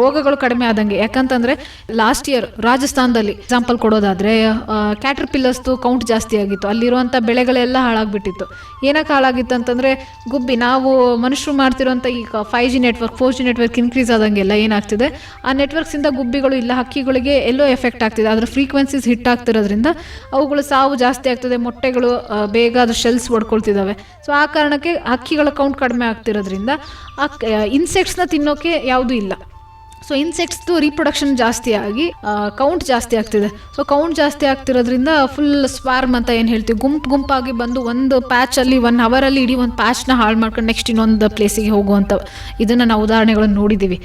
ರೋಗಗಳು ಕಡಿಮೆ ಆದಂಗೆ. ಯಾಕಂತಂದರೆ ಲಾಸ್ಟ್ ಇಯರ್ ರಾಜಸ್ಥಾನದಲ್ಲಿ ಎಕ್ಸಾಂಪಲ್ ಕೊಡೋದಾದರೆ ಕ್ಯಾಟರ್ ಪಿಲ್ಲರ್ಸ್ದು ಕೌಂಟ್ ಜಾಸ್ತಿ ಆಗಿತ್ತು. ಅಲ್ಲಿರುವಂಥ ಬೆಳೆಗಳೆಲ್ಲ ಹಾಳಾಗ್ಬಿಟ್ಟಿದೆ ಹಾಳಾಗ್ಬಿಟ್ಟಿತ್ತು ಏನಕ್ಕೆ ಹಾಳಾಗಿತ್ತು ಅಂತಂದರೆ, ಗುಬ್ಬಿ, ನಾವು ಮನುಷ್ಯರು ಮಾಡ್ತಿರೋಂಥ ಈಗ five G network four G network increase ಆದಂಗೆಲ್ಲ ಏನಾಗ್ತಿದೆ, ಆ ನೆಟ್ವರ್ಕ್ಸಿಂದ ಗುಬ್ಬಿಗಳು ಇಲ್ಲ, ಹಕ್ಕಿಗಳಿಗೆ ಎಲ್ಲೋ ಎಫೆಕ್ಟ್ ಆಗ್ತಿದೆ. ಅದರ ಫ್ರೀಕ್ವೆನ್ಸೀಸ್ ಹಿಟ್ ಆಗ್ತಿರೋದ್ರಿಂದ ಅವುಗಳು ಸಾವು ಜಾಸ್ತಿ ಆಗ್ತದೆ, ಮೊಟ್ಟೆಗಳು ಬೇಗ ಅದು ಶೆಲ್ಸ್ ಹೊಡ್ಕೊಳ್ತಿದ್ದಾವೆ ಸೊ ಆ ಕಾರಣಕ್ಕೆ ಹಕ್ಕಿಗಳ ಕೌಂಟ್ ಕಡಿಮೆ ಆಗ್ತಿರೋದ್ರಿಂದ, ಆ ಇನ್ಸೆಕ್ಟ್ಸ್ನ ತಿನ್ನೋಕೆ ಯಾವುದೂ ಇಲ್ಲ. ಸೊ ಇನ್ಸೆಕ್ಟ್ಸ್ದು ರೀಪ್ರೊಡಕ್ಷನ್ ಜಾಸ್ತಿ ಆಗಿ ಕೌಂಟ್ ಜಾಸ್ತಿ ಆಗ್ತಿದೆ. ಸೊ ಕೌಂಟ್ ಜಾಸ್ತಿ ಆಗ್ತಿರೋದ್ರಿಂದ ಫುಲ್ ಸ್ವಾರ್ಮ್ ಅಂತ ಏನು ಹೇಳ್ತೀವಿ? ಗುಂಪು ಗುಂಪಾಗಿ ಬಂದು ಒಂದು ಪ್ಯಾಚಲ್ಲಿ ಒನ್ ಅವರಲ್ಲಿ ಇಡೀ ಒಂದು ಪ್ಯಾಚ್ನ ಹಾಳು ಮಾಡ್ಕೊಂಡು ನೆಕ್ಸ್ಟ್ ಇನ್ನೊಂದು ಪ್ಲೇಸಿಗೆ ಹೋಗುವಂಥ ಇದನ್ನು ನಾವು ಉದಾಹರಣೆಗಳನ್ನು ನೋಡಿದ್ದೀವಿ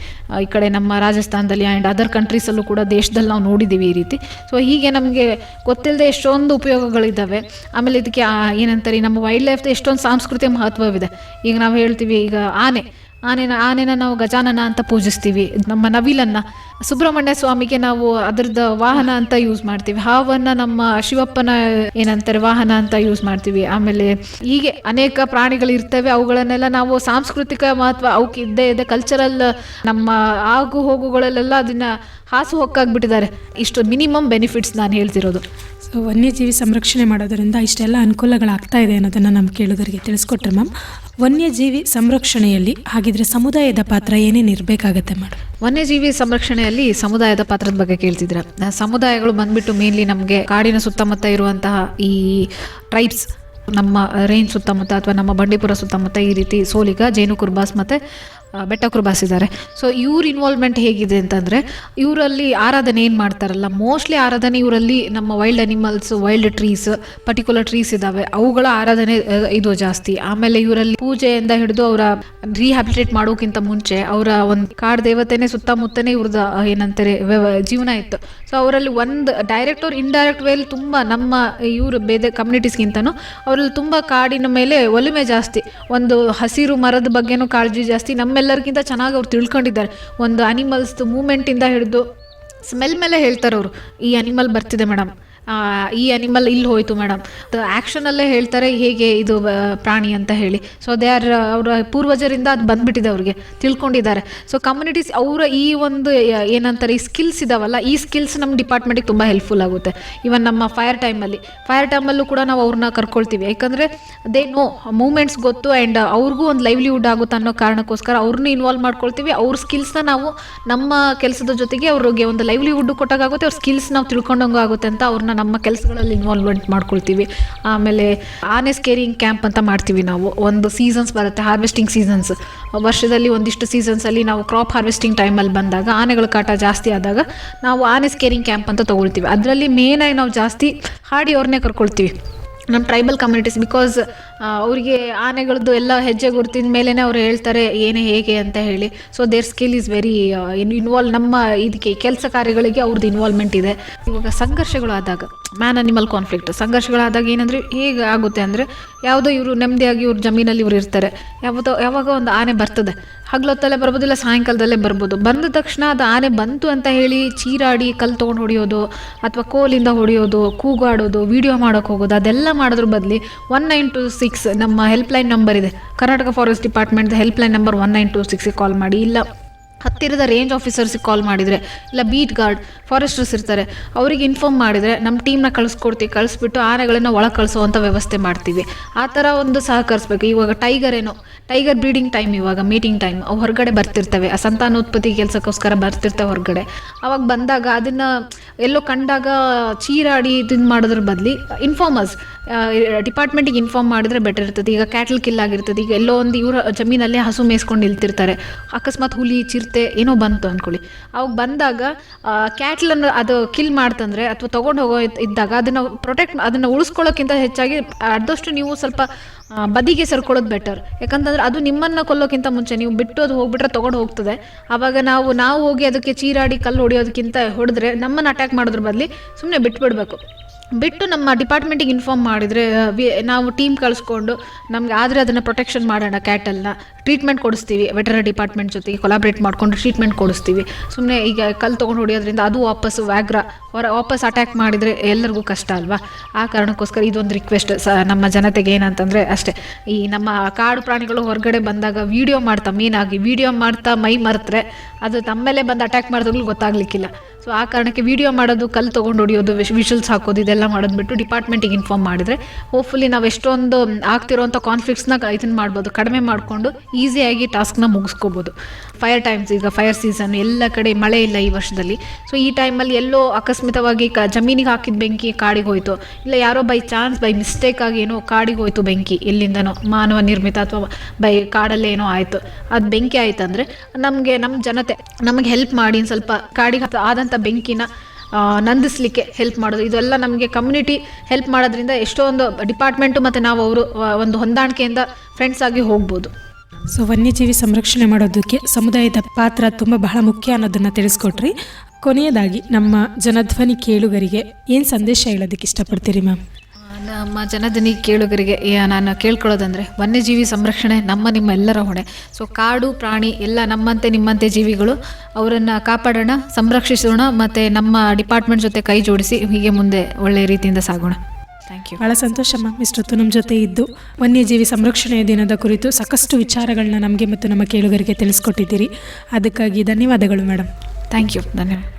ಈ ಕಡೆ ನಮ್ಮ ರಾಜಸ್ಥಾನದಲ್ಲಿ ಆ್ಯಂಡ್ ಅದರ್ ಕಂಟ್ರೀಸಲ್ಲೂ ಕೂಡ ದೇಶದಲ್ಲಿ ನಾವು ನೋಡಿದ್ದೀವಿ ಈ ರೀತಿ. ಸೊ ಹೀಗೆ ನಮಗೆ ಗೊತ್ತಿಲ್ಲದೆ ಎಷ್ಟೊಂದು ಉಪಯೋಗಗಳಿದ್ದಾವೆ. ಆಮೇಲೆ ಇದಕ್ಕೆ ಏನಂತಾರೆ ನಮ್ಮ ವೈಲ್ಡ್ ಲೈಫ್ದು ಎಷ್ಟೊಂದು ಸಾಂಸ್ಕೃತಿಕ ಮಹತ್ವವಿದೆ. ಈಗ ನಾವು ಹೇಳ್ತೀವಿ, ಈಗ ಆನೆ. ಆನೆನ ಆನೆನ ನಾವು ಗಜಾನನ ಅಂತ ಪೂಜಿಸ್ತೀವಿ. ನಮ್ಮ ನವಿಲನ್ನ, ಸುಬ್ರಹ್ಮಣ್ಯ ಸ್ವಾಮಿಗೆ ನಾವು ಅದರದ್ದು ವಾಹನ ಅಂತ ಯೂಸ್ ಮಾಡ್ತೀವಿ. ಹಾವನ್ನ ನಮ್ಮ ಶಿವಪ್ಪನ ಏನಂತಾರೆ, ವಾಹನ ಅಂತ ಯೂಸ್ ಮಾಡ್ತೀವಿ. ಆಮೇಲೆ ಹೀಗೆ ಅನೇಕ ಪ್ರಾಣಿಗಳು ಇರ್ತವೆ. ಅವುಗಳನ್ನೆಲ್ಲ ನಾವು ಸಾಂಸ್ಕೃತಿಕ ಮಹತ್ವ, ಅವಕ್ಕೆ ಇದ್ದೇ ಇದೆ ಕಲ್ಚರಲ್ ನಮ್ಮ ಆಗು ಹೋಗುಗಳಲ್ಲೆಲ್ಲ ಅದನ್ನ ಹಾಸು ಹೊಕ್ಕಾಗ್ಬಿಟ್ಟಿದ್ದಾರೆ. ಇಷ್ಟು ಮಿನಿಮಮ್ ಬೆನಿಫಿಟ್ಸ್ ನಾನು ಹೇಳ್ತಿರೋದು. ಸೊ ವನ್ಯಜೀವಿ ಸಂರಕ್ಷಣೆ ಮಾಡೋದರಿಂದ ಇಷ್ಟೆಲ್ಲ ಅನುಕೂಲಗಳಾಗ್ತಾ ಇದೆ ಅನ್ನೋದನ್ನು ನಮ್ಮ ಕೇಳೋದರಿಗೆ ತಿಳಿಸ್ಕೊಟ್ರೆ ಮ್ಯಾಮ್. ವನ್ಯಜೀವಿ ಸಂರಕ್ಷಣೆಯಲ್ಲಿ ಹಾಗಿದ್ರೆ ಸಮುದಾಯದ ಪಾತ್ರ ಏನೇನು ಇರಬೇಕಾಗತ್ತೆ ಮೇಡಮ್? ವನ್ಯಜೀವಿ ಸಂರಕ್ಷಣೆಯಲ್ಲಿ ಸಮುದಾಯದ ಪಾತ್ರದ ಬಗ್ಗೆ ಕೇಳ್ತಿದ್ರ ಸಮುದಾಯಗಳು ಬಂದ್ಬಿಟ್ಟು ಮೇನ್ಲಿ ನಮಗೆ ಕಾಡಿನ ಸುತ್ತಮುತ್ತ ಇರುವಂತಹ ಈ ಟ್ರೈಬ್ಸ್ ನಮ್ಮ ರೇಂಜ್ ಸುತ್ತಮುತ್ತ ಅಥವಾ ನಮ್ಮ ಬಂಡೀಪುರ ಸುತ್ತಮುತ್ತ ಈ ರೀತಿ ಸೋಲಿಗ ಜೇನು ಕುರ್ಬಾಸ್ ಮತ್ತು ಆ, ಬೆಟ್ಟ ಕುರುಬಾಸ್ ಇದ್ದಾರೆ ಸೊ ಇವ್ರ ಇನ್ವಾಲ್ವ್ಮೆಂಟ್ ಹೇಗಿದೆ ಅಂತಂದರೆ ಇವರಲ್ಲಿ ಆರಾಧನೆ ಏನು ಮಾಡ್ತಾರಲ್ಲ ಮೋಸ್ಟ್ಲಿ ಆರಾಧನೆ ಇವರಲ್ಲಿ ನಮ್ಮ wild animals wild trees particular trees ಇದ್ದಾವೆ ಅವುಗಳ ಆರಾಧನೆ ಇದು ಜಾಸ್ತಿ. ಆಮೇಲೆ ಇವರಲ್ಲಿ ಪೂಜೆಯಿಂದ ಹಿಡಿದು ಅವರ ರಿಹ್ಯಾಬಿಲಿಟೇಟ್ ಮಾಡೋಕ್ಕಿಂತ ಮುಂಚೆ ಅವರ ಒಂದು ಕಾಡು ದೇವತೆನೇ ಸುತ್ತಮುತ್ತನೇ ಇವ್ರದ ಏನಂತಾರೆ ಜೀವನ ಇತ್ತು. ಸೊ ಅವರಲ್ಲಿ ಒಂದು ಡೈರೆಕ್ಟ್ ಅವ್ರು ಇಂಡೈರೆಕ್ಟ್ ವೇಲ್ ತುಂಬ ನಮ್ಮ ಇವರು ಬೇರೆ ಕಮ್ಯುನಿಟೀಸ್ಗಿಂತನೂ ಅವರಲ್ಲಿ ತುಂಬ ಕಾಡಿನ ಮೇಲೆ ಒಲುಮೆ ಜಾಸ್ತಿ. ಒಂದು ಹಸಿರು ಮರದ ಬಗ್ಗೆನೂ ಕಾಳಜಿ ಜಾಸ್ತಿ ನಮ್ಮೆಲ್ಲರಿಗಿಂತ ಚೆನ್ನಾಗಿ ಅವ್ರು ತಿಳ್ಕೊಂಡಿದ್ದಾರೆ. ಒಂದು ಅನಿಮಲ್ಸ್ದು ಮೂಮೆಂಟಿಂದ ಹಿಡಿದು ಸ್ಮೆಲ್ ಮೇಲೆ ಹೇಳ್ತಾರೆ ಅವರು ಈ ಅನಿಮಲ್ ಬರ್ತಿದೆ ಮೇಡಮ್ ಈ ಅನಿಮಲ್ ಇಲ್ಲಿ ಹೋಯ್ತು ಮೇಡಮ್ ಆ್ಯಕ್ಷನಲ್ಲೇ ಹೇಳ್ತಾರೆ ಹೇಗೆ ಇದು ಪ್ರಾಣಿ ಅಂತ ಹೇಳಿ. ಸೊ ದೇ ಆರ್ ಅವರ ಪೂರ್ವಜರಿಂದ ಅದು ಬಂದ್ಬಿಟ್ಟಿದೆ ಅವ್ರಿಗೆ, ತಿಳ್ಕೊಂಡಿದ್ದಾರೆ. ಸೊ ಕಮ್ಯುನಿಟೀಸ್ ಅವರ ಈ ಒಂದು ಏನಂತಾರೆ, ಈ ಸ್ಕಿಲ್ಸ್ ಇದಾವಲ್ಲ, ಈ ಸ್ಕಿಲ್ಸ್ ನಮ್ಮ ಡಿಪಾರ್ಟ್ಮೆಂಟಿಗೆ ತುಂಬ ಹೆಲ್ಪ್ಫುಲ್ ಆಗುತ್ತೆ. ಇವನ್ ನಮ್ಮ ಫೈರ್ ಟೈಮಲ್ಲಿ ಫೈರ್ ಟೈಮಲ್ಲೂ ಕೂಡ ನಾವು ಅವ್ರನ್ನ ಕರ್ಕೊಳ್ತೀವಿ. ಯಾಕಂದರೆ ದೇ ನೋ ಮೂಮೆಂಟ್ಸ್ ಗೊತ್ತು ಆ್ಯಂಡ್ ಅವ್ರಿಗೂ ಒಂದು ಲೈವ್ಲಿಹುಡ್ ಆಗುತ್ತೆ ಅನ್ನೋ ಕಾರಣಕ್ಕೋಸ್ಕರ ಅವ್ರನ್ನ ಇನ್ವಾಲ್ವ್ ಮಾಡ್ಕೊಳ್ತೀವಿ. ಅವ್ರ ಸ್ಕಿಲ್ಸ್ನ ನಾವು ನಮ್ಮ ಕೆಲಸದ ಜೊತೆಗೆ ಅವ್ರಿಗೆ ಒಂದು ಲೈವ್ಲಿಹುಡ್ ಕೊಟ್ಟಾಗುತ್ತೆ ಅವ್ರ ಸ್ಕಿಲ್ಸ್ ನಾವು ತಿಳ್ಕೊಂಡಂಗೂ ಆಗುತ್ತೆ ಅಂತ ಅವ್ರನ್ನ ನಮ್ಮ ಕೆಲಸಗಳಲ್ಲಿ ಇನ್ವಾಲ್ವ್ಮೆಂಟ್ ಮಾಡ್ಕೊಳ್ತೀವಿ. ಆಮೇಲೆ ಆನೆ ಸ್ಕೇರಿಂಗ್ ಕ್ಯಾಂಪ್ ಅಂತ ಮಾಡ್ತೀವಿ ನಾವು. ಒಂದು ಸೀಸನ್ಸ್ ಬರುತ್ತೆ ಹಾರ್ವೆಸ್ಟಿಂಗ್ ಸೀಸನ್ಸ್ ವರ್ಷದಲ್ಲಿ ಒಂದಿಷ್ಟು ಸೀಸನ್ಸಲ್ಲಿ ನಾವು ಕ್ರಾಪ್ ಹಾರ್ವೆಸ್ಟಿಂಗ್ ಟೈಮಲ್ಲಿ ಬಂದಾಗ, ಆನೆಗಳ ಕಾಟ ಜಾಸ್ತಿ ಆದಾಗ ನಾವು ಆನೆ ಸ್ಕೇರಿಂಗ್ ಕ್ಯಾಂಪ್ ಅಂತ ತೊಗೊಳ್ತೀವಿ. ಅದರಲ್ಲಿ ಮೇನಾಗಿ ನಾವು ಜಾಸ್ತಿ ಹಾಡಿ ಅವ್ರನ್ನೇ ಕರ್ಕೊಳ್ತೀವಿ. ನಮ್ಮ ಟ್ರೈಬಲ್ ಕಮ್ಯುನಿಟೀಸ್ ಬಿಕಾಸ್ ಅವರಿಗೆ ಆನೆಗಳದ್ದು ಎಲ್ಲ ಹೆಜ್ಜೆ ಗುರುತಿನ ಮೇಲೇ ಅವ್ರು ಹೇಳ್ತಾರೆ, ಏನೇ ಹೇಗೆ ಅಂತ ಹೇಳಿ. So their skill is very involve ನಮ್ಮ ಇದಕ್ಕೆ ಕೆಲಸ ಕಾರ್ಯಗಳಿಗೆ ಅವ್ರದ್ದು ಇನ್ವಾಲ್ವ್ಮೆಂಟ್ ಇದೆ. ಇವಾಗ ಸಂಘರ್ಷಗಳು ಆದಾಗ ಮ್ಯಾನ್ ಅನಿಮಲ್ ಕಾನ್ಫ್ಲಿಕ್ಟ್ ಸಂಘರ್ಷಗಳಾದಾಗ ಏನಂದರೆ ಹೇಗೆ ಆಗುತ್ತೆ ಅಂದರೆ, ಯಾವುದೋ ಇವರು ನೆಮ್ಮದಿಯಾಗಿ ಇವ್ರ ಜಮೀನಲ್ಲಿ ಇವ್ರು ಇರ್ತಾರೆ. ಯಾವುದೋ ಯಾವಾಗ ಒಂದು ಆನೆ ಬರ್ತದೆ ಹಗ್ಲೊತ್ತಲ್ಲೇ ಬರ್ಬೋದಿಲ್ಲ, ಸಾಯಂಕಾಲದಲ್ಲೇ ಬರ್ಬೋದು. ಬಂದ ತಕ್ಷಣ ಅದು ಆನೆ ಬಂತು ಅಂತ ಹೇಳಿ ಚೀರಾಡಿ ಕಲ್ಲು ತೊಗೊಂಡು ಹೊಡೆಯೋದು, ಅಥವಾ ಕೋಲಿಂದ ಹೊಡೆಯೋದು, ಕೂಗಾಡೋದು ವಿಡಿಯೋ ಮಾಡೋಕೆ ಹೋಗೋದು, ಅದೆಲ್ಲ ಮಾಡೋದ್ರ ಬದಲಿ ಒನ್ ನೈನ್ ಟು ಸಿಕ್ಸ್ ನಮ್ಮ ಹೆಲ್ಪ್ಲೈನ್ ನಂಬರ್ ಇದೆ. Karnataka forest department helpline number one nine two ಸಿಕ್ಸ್ಗೆ call ಮಾಡಿ. ಇಲ್ಲ. ಹತ್ತಿರದ ರೇಂಜ್ ಆಫೀಸರ್ಸಿಗೆ ಕಾಲ್ ಮಾಡಿದರೆ, ಇಲ್ಲ ಬೀಟ್ ಗಾರ್ಡ್ ಫಾರೆಸ್ಟರ್ಸ್ ಇರ್ತಾರೆ, ಅವರಿಗೆ ಇನ್ಫಾರ್ಮ್ ಮಾಡಿದರೆ ನಮ್ಮ ಟೀಮ್ನ ಕಳಿಸ್ಕೊಡ್ತೀವಿ, ಕಳಿಸ್ಬಿಟ್ಟು ಆನೆಗಳನ್ನು ಒಳಗೆ ಕಳಿಸುವಂಥ ವ್ಯವಸ್ಥೆ ಮಾಡ್ತೀವಿ. ಆ ಥರ ಒಂದು ಸಹಕರಿಸ್ಬೇಕು. ಇವಾಗ ಟೈಗರ್ ಏನೋ ಟೈಗರ್ ಬ್ರೀಡಿಂಗ್ ಟೈಮ್ ಇವಾಗ ಮೀಟಿಂಗ್ ಟೈಮ್ ಅವು ಹೊರಗಡೆ ಬರ್ತಿರ್ತವೆ. ಆ ಸಂತಾನೋತ್ಪತ್ತಿ ಕೆಲಸಕ್ಕೋಸ್ಕರ ಬರ್ತಿರ್ತವೆ ಹೊರಗಡೆ. ಅವಾಗ ಬಂದಾಗ ಅದನ್ನು ಎಲ್ಲೋ ಕಂಡಾಗ ಚೀರಾಡಿ ಇದನ್ನ ಮಾಡೋದ್ರ ಬದಲಿ ಇನ್ಫಾರ್ಮರ್ಸ್ ಡಿಪಾರ್ಟ್ಮೆಂಟಿಗೆ ಇನ್ಫಾರ್ಮ್ ಮಾಡಿದ್ರೆ ಬೆಟರ್ ಇರ್ತದೆ. ಈಗ ಕ್ಯಾಟಲ್ ಕಿಲ್ ಆಗಿರ್ತದೆ. ಈಗ ಎಲ್ಲೋ ಒಂದು ಇವರ ಜಮೀನಲ್ಲೇ ಹಸು ಮೇಯಿಸ್ಕೊಂಡು ನಿಲ್ತಿರ್ತಾರೆ. ಅಕಸ್ಮಾತ್ ಹುಲಿ ಚಿರತೆ ಏನೋ ಬಂತು ಅಂದ್ಕೊಳ್ಳಿ ಅವಾಗ ಬಂದಾಗ ಕ್ಯಾಟ್ಲನ್ನು ಅದು ಕಿಲ್ ಮಾಡ್ತಂದ್ರೆ ಅಥವಾ ತೊಗೊಂಡು ಹೋಗೋ ಇದ್- ಇದ್ದಾಗ ಅದನ್ನು ಪ್ರೊಟೆಕ್ಟ್ ಅದನ್ನು ಉಳಿಸ್ಕೊಳ್ಳೋಕ್ಕಿಂತ ಹೆಚ್ಚಾಗಿ ಆದಷ್ಟು ನೀವು ಸ್ವಲ್ಪ ಬದಿಗೆ ಸರ್ಕೊಳ್ಳೋದು ಬೆಟರ್ ಯಾಕಂತಂದ್ರೆ ಅದು ನಿಮ್ಮನ್ನು ಕೊಲ್ಲೋಕ್ಕಿಂತ ಮುಂಚೆ ನೀವು ಬಿಟ್ಟು ಅದು ಹೋಗ್ಬಿಟ್ರೆ ತೊಗೊಂಡು ಹೋಗ್ತದೆ. ಆವಾಗ ನಾವು ನಾವು ಹೋಗಿ ಅದಕ್ಕೆ ಚೀರಾಡಿ ಕಲ್ಲು ಹೊಡೆಯೋದಕ್ಕಿಂತ ಹೊಡೆದ್ರೆ ನಮ್ಮನ್ನು ಅಟ್ಯಾಕ್ ಮಾಡೋದ್ರ ಬದಲಿ ಸುಮ್ಮನೆ ಬಿಟ್ಬಿಡ್ಬೇಕು. ಬಿಟ್ಟು ನಮ್ಮ ಡಿಪಾರ್ಟ್ಮೆಂಟಿಗೆ ಇನ್ಫಾರ್ಮ್ ಮಾಡಿದರೆ ನಾವು ಟೀಮ್ ಕಳಿಸ್ಕೊಂಡು ನಮಗೆ ಆದರೆ ಅದನ್ನು ಪ್ರೊಟೆಕ್ಷನ್ ಮಾಡೋಣ ಕ್ಯಾಟಲ್ನ. ಟ್ರೀಟ್ಮೆಂಟ್ ಕೊಡಿಸ್ತೀವಿ, ವೆಟರನರಿ ಡಿಪಾರ್ಟ್ಮೆಂಟ್ ಜೊತೆಗೆ ಕೊಲಾಬ್ರೇಟ್ ಮಾಡಿಕೊಂಡು ಟ್ರೀಟ್ಮೆಂಟ್ ಕೊಡಿಸ್ತೀವಿ. ಸುಮ್ಮನೆ ಈಗ ಕಲ್ಲು ತೊಗೊಂಡು ಹೊಡಿಯೋದ್ರಿಂದ ಅದು ವಾಪಸ್ಸು ವ್ಯಾಗ್ರ ಹೊರ ವಾಪಸ್ ಅಟ್ಯಾಕ್ ಮಾಡಿದರೆ ಎಲ್ಲರಿಗೂ ಕಷ್ಟ ಅಲ್ವಾ? ಆ ಕಾರಣಕ್ಕೋಸ್ಕರ ಇದೊಂದು ರಿಕ್ವೆಸ್ಟ್ ಸ, ನಮ್ಮ ಜನತೆಗೆ ಏನಂತಂದರೆ ಅಷ್ಟೇ, ಈ ನಮ್ಮ ಕಾಡು ಪ್ರಾಣಿಗಳು ಹೊರಗಡೆ ಬಂದಾಗ ವೀಡಿಯೋ ಮಾಡ್ತಾ, ಮೇನಾಗಿ ವೀಡಿಯೋ ಮಾಡ್ತಾ ಮೈ ಮರೆತ್ರೆ, ಅದು ತಮ್ಮಲ್ಲೇ ಬಂದು ಅಟ್ಯಾಕ್ ಮಾಡಿದ್ರು ಗೊತ್ತಾಗ್ಲಿಕ್ಕಿಲ್ಲ. ಸೊ ಆ ಕಾರಣಕ್ಕೆ ವೀಡಿಯೋ ಮಾಡೋದು, ಕಲ್ಲು ತೊಗೊಂಡು ಹೊಡಿಯೋದು ವಿಷಲ್ಸ್ ಹಾಕೋದು ಮಾಡೋದು ಬಿಟ್ಟು ಡಿಪಾರ್ಟ್ಮೆಂಟಿಗೆ ಇನ್ಫಾರ್ಮ್ ಮಾಡಿದರೆ ಹೋಪ್ಫುಲಿ ನಾವು ಎಷ್ಟೊಂದು ಆಗ್ತಿರೋಂಥ ಕಾನ್ಫ್ಲಿಕ್ಟ್ಸ್ನ ಇದನ್ನು ಮಾಡ್ಬೋದು, ಕಡಿಮೆ ಮಾಡಿಕೊಂಡು ಈಸಿಯಾಗಿ ಟಾಸ್ಕ್ನ ಮುಗಿಸ್ಕೋಬೋದು. ಫೈರ್ ಟೈಮ್ಸ್ ಈಗ ಫೈರ್ ಸೀಸನ್ ಎಲ್ಲ ಕಡೆ ಮಳೆ ಇಲ್ಲ ಈ ವರ್ಷದಲ್ಲಿ. ಸೊ ಈ ಟೈಮಲ್ಲಿ ಎಲ್ಲೋ ಅಕಸ್ಮಿತವಾಗಿ ಕ, ಜಮೀನಿಗೆ ಹಾಕಿದ ಬೆಂಕಿ ಕಾಡಿಗೆ ಹೋಯ್ತು. ಇಲ್ಲ ಯಾರೋ ಬೈ ಚಾನ್ಸ್ ಬೈ ಮಿಸ್ಟೇಕ್ ಆಗಿ ಏನೋ ಕಾಡಿಗೆ ಹೋಯ್ತು ಬೆಂಕಿ, ಎಲ್ಲಿಂದನೋ, ಮಾನವ ನಿರ್ಮಿತ ಅಥವಾ ಬೈ ಕಾಡಲ್ಲೇ ಏನೋ ಆಯಿತು. ಅದು ಬೆಂಕಿ ಆಯ್ತು ಅಂದರೆ ನಮಗೆ ನಮ್ಮ ಜನತೆ ನಮಗೆ ಹೆಲ್ಪ್ ಮಾಡಿ ಸ್ವಲ್ಪ ಕಾಡಿಗೆ ಆದಂಥ ಬೆಂಕಿನ ನಂದಿಸ್ಲಿಕ್ಕೆ ಹೆಲ್ಪ್ ಮಾಡೋದು. ಇದೆಲ್ಲ ನಮಗೆ ಕಮ್ಯುನಿಟಿ ಹೆಲ್ಪ್ ಮಾಡೋದ್ರಿಂದ ಎಷ್ಟೊಂದು ಡಿಪಾರ್ಟ್ಮೆಂಟು ಮತ್ತು ನಾವು ಅವರು ಒಂದು ಹೊಂದಾಣಿಕೆಯಿಂದ ಫ್ರೆಂಡ್ಸ್ ಆಗಿ ಹೋಗ್ಬೋದು. ಸೊ ವನ್ಯಜೀವಿ ಸಂರಕ್ಷಣೆ ಮಾಡೋದಕ್ಕೆ ಸಮುದಾಯದ ಪಾತ್ರ ತುಂಬ ಬಹಳ ಮುಖ್ಯ ಅನ್ನೋದನ್ನು ತಿಳಿಸ್ಕೊಟ್ರಿ. ಕೊನೆಯದಾಗಿ ನಮ್ಮ ಜನಧ್ವನಿ ಕೇಳುಗರಿಗೆ ಏನು ಸಂದೇಶ ಹೇಳೋದಕ್ಕೆ ಇಷ್ಟಪಡ್ತೀರಿ ಮ್ಯಾಮ್? ನಮ್ಮ ಜನದನಿ ಕೇಳುಗರಿಗೆ ನಾನು ಕೇಳ್ಕೊಳ್ಳೋದಂದರೆ ವನ್ಯಜೀವಿ ಸಂರಕ್ಷಣೆ ನಮ್ಮ ನಿಮ್ಮ ಎಲ್ಲರ ಹೊಣೆ. ಸೊ ಕಾಡು ಪ್ರಾಣಿ ಎಲ್ಲ ನಮ್ಮಂತೆ ನಿಮ್ಮಂತೆ ಜೀವಿಗಳು ಅವರನ್ನು ಕಾಪಾಡೋಣ ಸಂರಕ್ಷಿಸೋಣ ಮತ್ತು ನಮ್ಮ ಡಿಪಾರ್ಟ್ಮೆಂಟ್ ಜೊತೆ ಕೈ ಜೋಡಿಸಿ ಹೀಗೆ ಮುಂದೆ ಒಳ್ಳೆಯ ರೀತಿಯಿಂದ ಸಾಗೋಣ. ಥ್ಯಾಂಕ್ ಯು ಭಾಳ ಸಂತೋಷ ಮ್ಯಾಮ್ ಇಷ್ಟೊತ್ತು ನಮ್ಮ ಜೊತೆ ಇದ್ದು ವನ್ಯಜೀವಿ ಸಂರಕ್ಷಣೆಯ ದಿನದ ಕುರಿತು ಸಾಕಷ್ಟು ವಿಚಾರಗಳನ್ನ ನಮಗೆ ಮತ್ತು ನಮ್ಮ ಕೇಳುಗರಿಗೆ ತಿಳಿಸ್ಕೊಟ್ಟಿದ್ದೀರಿ. ಅದಕ್ಕಾಗಿ ಧನ್ಯವಾದಗಳು ಮೇಡಮ್. ಥ್ಯಾಂಕ್ ಯು ಧನ್ಯವಾದ.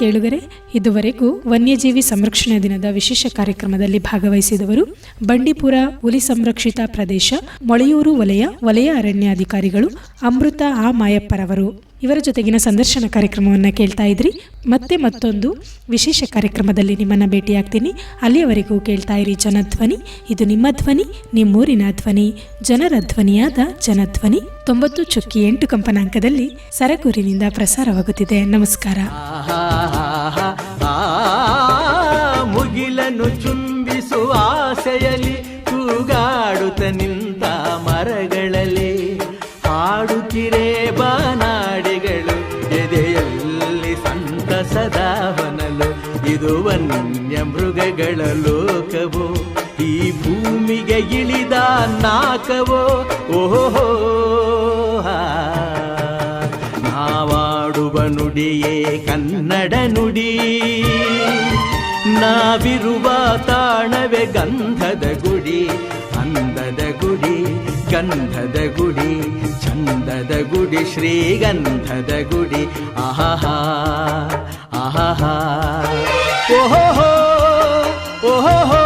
ಕೇಳುಗರೆ, ಇದುವರೆಗೂ ವನ್ಯಜೀವಿ ಸಂರಕ್ಷಣೆ ದಿನದ ವಿಶೇಷ ಕಾರ್ಯಕ್ರಮದಲ್ಲಿ ಭಾಗವಹಿಸಿದವರು ಬಂಡೀಪುರ ಹುಲಿ ಸಂರಕ್ಷಿತ ಪ್ರದೇಶ, ಮೊಳೆಯೂರು ವಲಯ ವಲಯ ಅರಣ್ಯಾಧಿಕಾರಿಗಳು ಅಮೃತ ಆ ಮಾಯಪ್ಪರವರು. ಇವರ ಜೊತೆಗಿನ ಸಂದರ್ಶನ ಕಾರ್ಯಕ್ರಮವನ್ನು ಕೇಳ್ತಾ ಇದ್ರಿ. ಮತ್ತೆ ಮತ್ತೊಂದು ವಿಶೇಷ ಕಾರ್ಯಕ್ರಮದಲ್ಲಿ ನಿಮ್ಮನ್ನು ಭೇಟಿಯಾಗ್ತೀನಿ. ಅಲ್ಲಿಯವರೆಗೂ ಕೇಳ್ತಾ ಇರಿ ಜನಧ್ವನಿ. ಇದು ನಿಮ್ಮ ಧ್ವನಿ, ನಿಮ್ಮೂರಿನ ಧ್ವನಿ, ಜನರ ಧ್ವನಿಯಾದ ಜನಧ್ವನಿ. ತೊಂಬತ್ತು ಚುಕ್ಕಿ ಎಂಟು ಕಂಪನಾಂಕದಲ್ಲಿ ಸರಗೂರಿನಿಂದ ಪ್ರಸಾರವಾಗುತ್ತಿದೆ. ನಮಸ್ಕಾರ. ಮುಗಿಲನು ಆ ಇದು ವನ್ಯ ಮೃಗಗಳ ಲೋಕವೋ, ಈ ಭೂಮಿಗೆ ಇಳಿದ ನಾಕವೋ ಓಹೋ ನಾವಾಡುವ ನುಡಿಯೇ ಕನ್ನಡ ನುಡಿ, ನಾವಿರುವ ತಾಣವೇ ಗಂಧದ ಗುಡಿ, ಅಂದದ ಗುಡಿ, ಗಂಧದ ಗುಡಿ, ಚಂದದ ಗುಡಿ, ಶ್ರೀಗಂಧದ ಗುಡಿ ಆಹಾ ಆಹಾ 哦吼，哦吼。